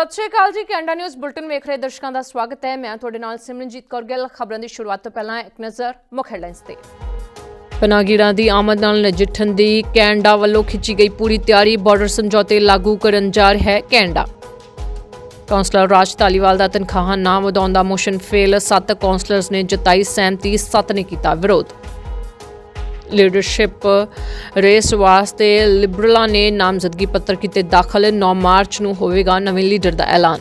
ਸਤਿ ਸ਼੍ਰੀ ਅਕਾਲ ਜੀ, Canada news bulletin ਵੇਖ ਰਹੇ ਦਰਸ਼ਕਾਂ ਦਾ ਸਵਾਗਤ ਹੈ। ਮੈਂ ਤੁਹਾਡੇ ਨਾਲ ਸਿਮਰਨਜੀਤ ਕੌਰ ਗਿੱਲ। ਖਬਰਾਂ ਦੀ ਸ਼ੁਰੂਆਤ ਤੋਂ ਪਹਿਲਾਂ ਇੱਕ ਨਜ਼ਰ ਮੁੱਖ ਹੈਡਲਾਈਨਸ ਤੇ। ਪਨਾਗੀਰਾਂ ਦੀ ਆਮਦ ਨਾਲ ਨਜਿੱਠਣ ਦੀ ਕੈਨੇਡਾ ਵੱਲੋਂ ਖਿੱਚੀ ਗਈ ਪੂਰੀ ਤਿਆਰੀ ਬਾਰਡਰ ਸਮਝੌਤੇ ਲਾਗੂ ਕਰਨ ਜਾ ਰਿਹਾ ਹੈ ਕੈਨੇਡਾ। ਕੌਂਸਲਰ ਰਾਜ ਧਾਲੀਵਾਲ ਦਾ ਤਨਖਾਹਾਂ ਨਾ ਵਧਾਉਣ ਦਾ ਮੋਸ਼ਨ ਫੇਲ ਸੱਤ ਕੌਂਸਲਰਸ ਨੇ ਜਤਾਈ ਸਹਿਮਤੀ, ਸੱਤ ਨੇ ਕੀਤਾ ਵਿਰੋਧ। ਲੀਡਰਸ਼ਿਪ ਰੇਸ uh, ਵਾਸਤੇ ਲਿਬਰਲਾਂ ਨੇ ਨਾਮਜ਼ਦਗੀ ਪੱਤਰ ਕੀਤੇ ਦਾਖਲ। 9 ਮਾਰਚ ਨੂੰ ਹੋਵੇਗਾ ਨਵੇਂ ਲੀਡਰ ਦਾ ਐਲਾਨ।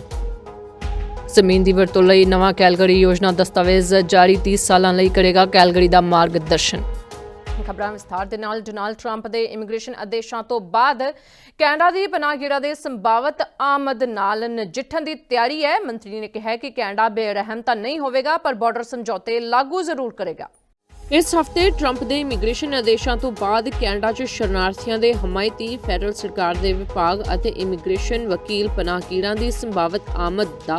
ਜ਼ਮੀਨ ਦੀ ਵਰਤੋਂ ਲਈ ਨਵਾਂ ਕੈਲਗਰੀ ਯੋਜਨਾ ਦਸਤਾਵੇਜ਼ ਜਾਰੀ 30 ਸਾਲਾਂ ਲਈ ਕਰੇਗਾ ਕੈਲਗਰੀ ਦਾ ਮਾਰਗਦਰਸ਼ਨ। ਖਬਰਾਂ ਵਿਸਥਾਰ ਦੇ ਨਾਲ ਡੋਨਾਲਡ ਟਰੰਪ ਦੇ ਇਮੀਗ੍ਰੇਸ਼ਨ ਆਦੇਸ਼ਾਂ ਤੋਂ ਬਾਅਦ ਕੈਨੇਡਾ ਦੀ ਪਨਾਹਗੀਰਾਂ ਦੇ ਸੰਭਾਵਤ ਆਮਦ ਨਾਲ ਨਜਿੱਠਣ ਦੀ ਤਿਆਰੀ ਹੈ। ਮੰਤਰੀ ਨੇ ਕਿਹਾ ਕਿ ਕੈਨੇਡਾ ਬੇਰਹਿਮ ਤਾਂ ਨਹੀਂ ਹੋਵੇਗਾ, ਪਰ ਬਾਰਡਰ ਸਮਝੌਤੇ ਲਾਗੂ ਜ਼ਰੂਰ ਕਰੇਗਾ। ਇਸ ਹਫ਼ਤੇ ਟਰੰਪ ਦੇ ਇਮੀਗ੍ਰੇਸ਼ਨ ਆਦੇਸ਼ਾਂ ਤੋਂ ਬਾਅਦ ਕੈਨੇਡਾ 'ਚ ਸ਼ਰਨਾਰਥੀਆਂ ਦੇ ਹਮਾਇਤੀ ਫੈਡਰਲ ਸਰਕਾਰ ਦੇ ਵਿਭਾਗ ਅਤੇ ਇਮੀਗ੍ਰੇਸ਼ਨ ਵਕੀਲ ਪਨਾਹਗੀਰਾਂ ਦੀ ਸੰਭਾਵਤ ਆਮਦ ਦਾ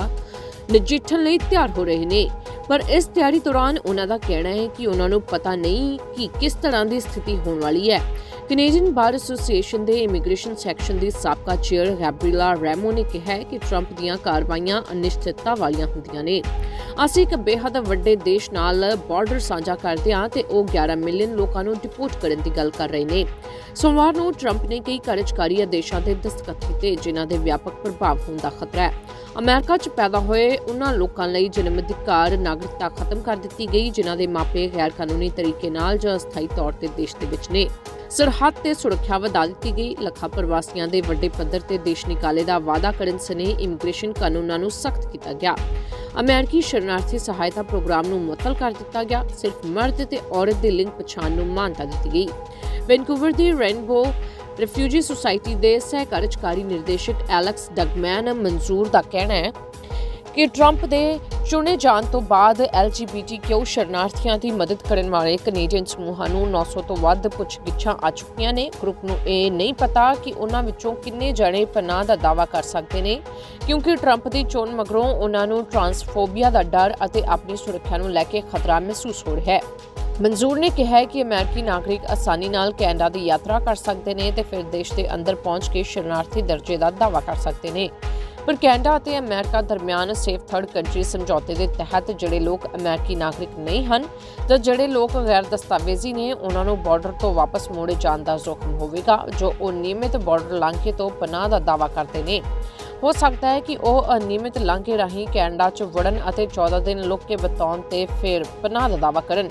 ਨਜਿੱਠਣ ਲਈ ਤਿਆਰ ਹੋ ਰਹੇ ਨੇ। ਪਰ ਇਸ ਤਿਆਰੀ ਦੌਰਾਨ ਉਹਨਾਂ ਦਾ ਕਹਿਣਾ ਹੈ ਕਿ ਉਹਨਾਂ ਨੂੰ ਪਤਾ ਨਹੀਂ ਕਿ ਕਿਸ ਤਰ੍ਹਾਂ ਦੀ ਸਥਿਤੀ ਹੋਣ ਵਾਲੀ ਹੈ। ਕੈਨੇਡੀਅਨ ਬਾਰ ਐਸੋਸੀਏਸ਼ਨ ਦੇ ਇਮੀਗ੍ਰੇਸ਼ਨ ਸੈਕਸ਼ਨ ਦੀ ਸਾਬਕਾ ਚੇਅਰ ਗੈਬਰੀਲਾ ਰੈਮੋ ਨੇ ਕਿਹਾ ਕਿ ਟਰੰਪ ਦੀਆਂ ਕਾਰਵਾਈਆਂ ਅਨਿਸ਼ਚਿਤਤਾ ਵਾਲੀਆਂ ਹੁੰਦੀਆਂ ਨੇ। ਅਸੀਂ ਇੱਕ ਬੇਹੱਦ ਵੱਡੇ ਦੇਸ਼ ਨਾਲ ਬਾਰਡਰ ਸਾਂਝਾ ਕਰਦੇ ਹਾਂ ਤੇ ਉਹ 11 ਮਿਲੀਅਨ ਲੋਕਾਂ ਨੂੰ ਡਿਪੋਰਟ ਕਰਨ ਦੀ ਗੱਲ ਕਰ ਰਹੇ ਨੇ। ਸੋਮਵਾਰ ਨੂੰ ਟਰੰਪ ਨੇ ਕਈ ਕਾਰਜਕਾਰੀ ਆਦੇਸ਼ਾਂ ਤੇ ਦਸਤਖਤ ਕੀਤੇ, ਜਿਨ੍ਹਾਂ ਦੇ ਵਿਆਪਕ ਪ੍ਰਭਾਵ ਹੋਣ ਦਾ ਖਤਰਾ ਹੈ। ਅਮਰੀਕਾ 'ਚ ਪੈਦਾ ਹੋਏ ਉਹਨਾਂ ਲੋਕਾਂ ਲਈ ਜਨਮ ਅਧਿਕਾਰ ਨਾਗਰਿਕਤਾ ਖਤਮ ਕਰ ਦਿੱਤੀ ਗਈ, ਜਿਨ੍ਹਾਂ ਦੇ ਮਾਪੇ ਗੈਰ ਕਾਨੂੰਨੀ ਤਰੀਕੇ ਨਾਲ ਜਾਂ ਅਸਥਾਈ ਤੌਰ ਤੇ ਦੇਸ਼ ਦੇ ਵਿੱਚ ਨੇ। ਸਰਹੱਦ ਤੇ ਸੁਰੱਖਿਆ ਵਧਾ ਦਿੱਤੀ ਗਈ। ਲੱਖਾਂ ਪ੍ਰਵਾਸੀਆਂ ਦੇ ਵੱਡੇ ਪੱਧਰ ਤੇ ਦੇਸ਼ ਨਿਕਾਲੇ ਦਾ ਵਾਅਦਾ ਕਰਨ ਸਣੇ ਇਮੀਗ੍ਰੇਸ਼ਨ ਕਾਨੂੰਨਾਂ ਨੂੰ ਸਖਤ ਕੀਤਾ ਗਿਆ। ਅਮਰੀਕੀ ਸ਼ਰਨਾਰਥੀ ਸਹਾਇਤਾ ਪ੍ਰੋਗਰਾਮ ਨੂੰ ਮੁਅੱਤਲ ਕਰ ਦਿੱਤਾ ਗਿਆ। ਸਿਰਫ ਮਰਦ ਤੇ ਔਰਤ ਦੇ ਲਿੰਗ ਪਛਾਣ ਨੂੰ ਮਾਨਤਾ ਦਿੱਤੀ ਗਈ। ਵੈਨਕੂਵਰ ਦੀ ਰੇਨਬੋ ਰਿਫਿਊਜੀ ਸੁਸਾਇਟੀ ਦੇ ਸਹਿ ਕਾਰਜਕਾਰੀ ਨਿਰਦੇਸ਼ਕ ਐਲੈਕਸ ਡਗਮੈਨ ਮਨਜ਼ੂਰ ਦਾ ਕਹਿਣਾ ਹੈ ਕਿ ਟਰੰਪ ਦੇ ਚੁਣੇ ਜਾਣ ਤੋਂ ਬਾਅਦ LGBTQ ਸ਼ਰਨਾਰਥੀਆਂ ਦੀ ਮਦਦ ਕਰਨ ਵਾਲੇ ਕੈਨੇਡੀਅਨ ਸਮੂਹਾਂ ਨੂੰ 900 ਤੋਂ ਵੱਧ ਪੁੱਛਗਿੱਛਾਂ ਆ ਚੁੱਕੀਆਂ ਨੇ। ਗਰੁੱਪ ਨੂੰ ਇਹ ਨਹੀਂ ਪਤਾ ਕਿ ਉਹਨਾਂ ਵਿੱਚੋਂ ਕਿੰਨੇ ਜਣੇ ਪਨਾਹ ਦਾ ਦਾਅਵਾ ਕਰ ਸਕਦੇ ਨੇ, ਕਿਉਂਕਿ ਟਰੰਪ ਦੀ ਚੋਣ ਮਗਰੋਂ ਉਹਨਾਂ ਨੂੰ ਟਰਾਂਸਫੋਬੀਆ ਦਾ ਡਰ ਅਤੇ ਆਪਣੀ ਸੁਰੱਖਿਆ ਨੂੰ ਲੈ ਕੇ ਖਤਰਾ ਮਹਿਸੂਸ ਹੋ ਰਿਹਾ ਹੈ। ਮਨਜ਼ੂਰ ਨੇ ਕਿਹਾ ਹੈ ਕਿ ਅਮਰੀਕੀ ਨਾਗਰਿਕ ਆਸਾਨੀ ਨਾਲ ਕੈਨੇਡਾ ਦੀ ਯਾਤਰਾ ਕਰ ਸਕਦੇ ਨੇ ਤੇ ਫਿਰ ਦੇਸ਼ ਦੇ ਅੰਦਰ ਪਹੁੰਚ ਕੇ ਸ਼ਰਨਾਰਥੀ ਦਰਜੇ ਦਾ ਦਾਵਾ ਕਰ ਸਕਦੇ ਨੇ। ਪਰ ਕੈਨੇਡਾ ਅਤੇ ਅਮਰੀਕਾ ਦਰਮਿਆਨ ਸੇਫ ਥਰਡ ਕੰਟਰੀ ਸਮਝੌਤੇ ਦੇ ਤਹਿਤ ਜਿਹੜੇ ਲੋਕ ਅਮਰੀਕੀ ਨਾਗਰਿਕ ਨਹੀਂ ਹਨ ਜਾਂ ਜਿਹੜੇ ਲੋਕ ਗੈਰ ਦਸਤਾਵੇਜ਼ੀ ਨੇ, ਉਹਨਾਂ ਨੂੰ ਬਾਰਡਰ ਤੋਂ ਵਾਪਸ ਮੋੜੇ ਜਾਣ ਦਾ ਜ਼ੋਖਮ ਹੋਵੇਗਾ, ਜੋ ਉਹ ਨਿਯਮਿਤ ਬਾਰਡਰ ਲਾਂਘੇ ਤੋਂ ਪਨਾਹ ਦਾ ਦਾਅਵਾ ਕਰਦੇ ਨੇ। ਹੋ ਸਕਦਾ ਹੈ ਕਿ ਉਹ ਅਨਿਯਮਿਤ ਲਾਂਘੇ ਰਾਹੀਂ ਕੈਨੇਡਾ 'ਚ ਵੜਨ ਅਤੇ 14 ਦਿਨ ਲੁਕ ਕੇ ਬਿਤਾਉਣ ਤੇ ਫਿਰ ਪਨਾਹ ਦਾ ਦਾਅਵਾ ਕਰਨ।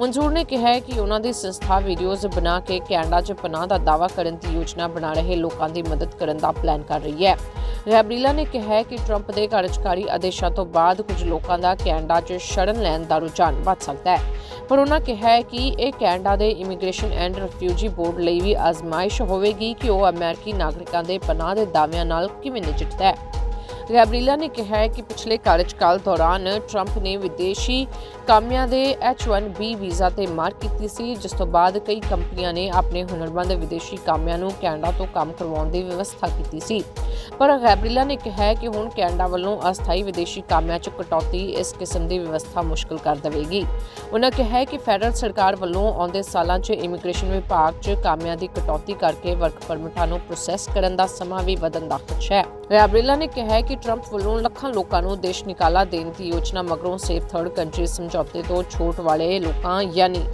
ਮਨਜ਼ੂਰ ਨੇ ਕਿਹਾ ਹੈ ਕਿ ਉਹਨਾਂ ਦੀ ਸੰਸਥਾ ਵੀਡੀਓਜ਼ ਬਣਾ ਕੇ ਕੈਨੇਡਾ 'ਚ ਪਨਾਹ ਦਾ ਦਾਅਵਾ ਕਰਨ ਦੀ ਯੋਜਨਾ ਬਣਾ ਰਹੇ ਲੋਕਾਂ ਦੀ ਮਦਦ ਕਰਨ ਦਾ ਪਲਾਨ ਕਰ ਰਹੀ ਹੈ। ਗੈਬਰੀਲਾ ਨੇ ਕਿਹਾ ਹੈ ਕਿ ਟਰੰਪ ਦੇ ਕਾਰਜਕਾਰੀ ਆਦੇਸ਼ਾਂ ਤੋਂ ਬਾਅਦ ਕੁਝ ਲੋਕਾਂ ਦਾ ਕੈਨੇਡਾ 'ਚ ਸ਼ਰਨ ਲੈਣ ਦਾ ਰੁਝਾਨ ਵੱਧ ਸਕਦਾ ਹੈ। ਪਰ ਉਹਨਾਂ ਕਿਹਾ ਹੈ ਕਿ ਇਹ ਕੈਨੇਡਾ ਦੇ ਇਮੀਗ੍ਰੇਸ਼ਨ ਐਂਡ ਰਿਫਿਊਜੀ ਬੋਰਡ ਲਈ ਵੀ ਆਜ਼ਮਾਇਸ਼ ਹੋਵੇਗੀ ਕਿ ਉਹ ਅਮਰੀਕੀ ਨਾਗਰਿਕਾਂ ਦੇ ਪਨਾਹ ਦੇ ਦਾਅਵਿਆਂ ਨਾਲ ਕਿਵੇਂ ਨਜਿੱਠਦਾ ਹੈ। ਗੈਬਰੀਲਾ ਨੇ ਕਿਹਾ ਹੈ ਕਿ ਪਿਛਲੇ ਕਾਰਜਕਾਲ ਦੌਰਾਨ ਟਰੰਪ ਨੇ ਵਿਦੇਸ਼ੀ ਕਾਮਿਆਂ ਦੇ H1B ਵੀਜ਼ਾ ਤੇ ਮਾਰ ਕੀਤੀ ਸੀ, ਜਿਸ ਤੋਂ ਬਾਅਦ ਕਈ ਕੰਪਨੀਆਂ ਨੇ ਆਪਣੇ ਹੁਨਰਮੰਦ ਵਿਦੇਸ਼ੀ ਕਾਮਿਆਂ ਨੂੰ ਕੈਨੇਡਾ ਤੋਂ ਕੰਮ ਕਰਵਾਉਣ ਦੀ ਵਿਵਸਥਾ ਕੀਤੀ ਸੀ। ਪਰ ਗੈਬਰੀਲਾ ਨੇ ਕਿਹਾ ਕਿ ਹੁਣ ਕੈਨੇਡਾ ਵੱਲੋਂ ਅਸਥਾਈ ਵਿਦੇਸ਼ੀ ਕਾਮਿਆਂ 'ਚ ਕਟੌਤੀ ਇਸ ਕਿਸਮ ਦੀ ਵਿਵਸਥਾ ਮੁਸ਼ਕਲ ਕਰ ਦੇਵੇਗੀ। ਉਹਨਾਂ ਕਿਹਾ ਕਿ ਫੈਡਰਲ ਸਰਕਾਰ ਵੱਲੋਂ ਆਉਂਦੇ ਸਾਲਾਂ 'ਚ ਇਮੀਗ੍ਰੇਸ਼ਨ ਵਿਭਾਗ 'ਚ ਕਾਮਿਆਂ ਦੀ ਕਟੌਤੀ ਕਰਕੇ ਵਰਕ ਪਰਮਿਟਾਂ ਨੂੰ ਪ੍ਰੋਸੈਸ ਕਰਨ ਦਾ ਸਮਾਂ ਵੀ ਵਧਣ ਦਾ ਖਦਸ਼ਾ ਹੈ। ਗੈਬਰੀਲਾ ਨੇ ਕਿਹਾ ਕਿ ਟਰੰਪ ਵੱਲੋਂ ਲੱਖਾਂ ਲੋਕਾਂ ਨੂੰ ਦੇਸ਼ ਨਿਕਾਲਾ ਦੇਣ ਦੀ ਯੋਜਨਾ ਮਗਰੋਂ ਸੇਫ ਥਰਡ ਕੰਟਰੀ ਸਮਝੌਤੇ ਤੋਂ ਛੋਟ ਵਾਲੇ ਲੋਕਾਂ, ਯਾਨੀ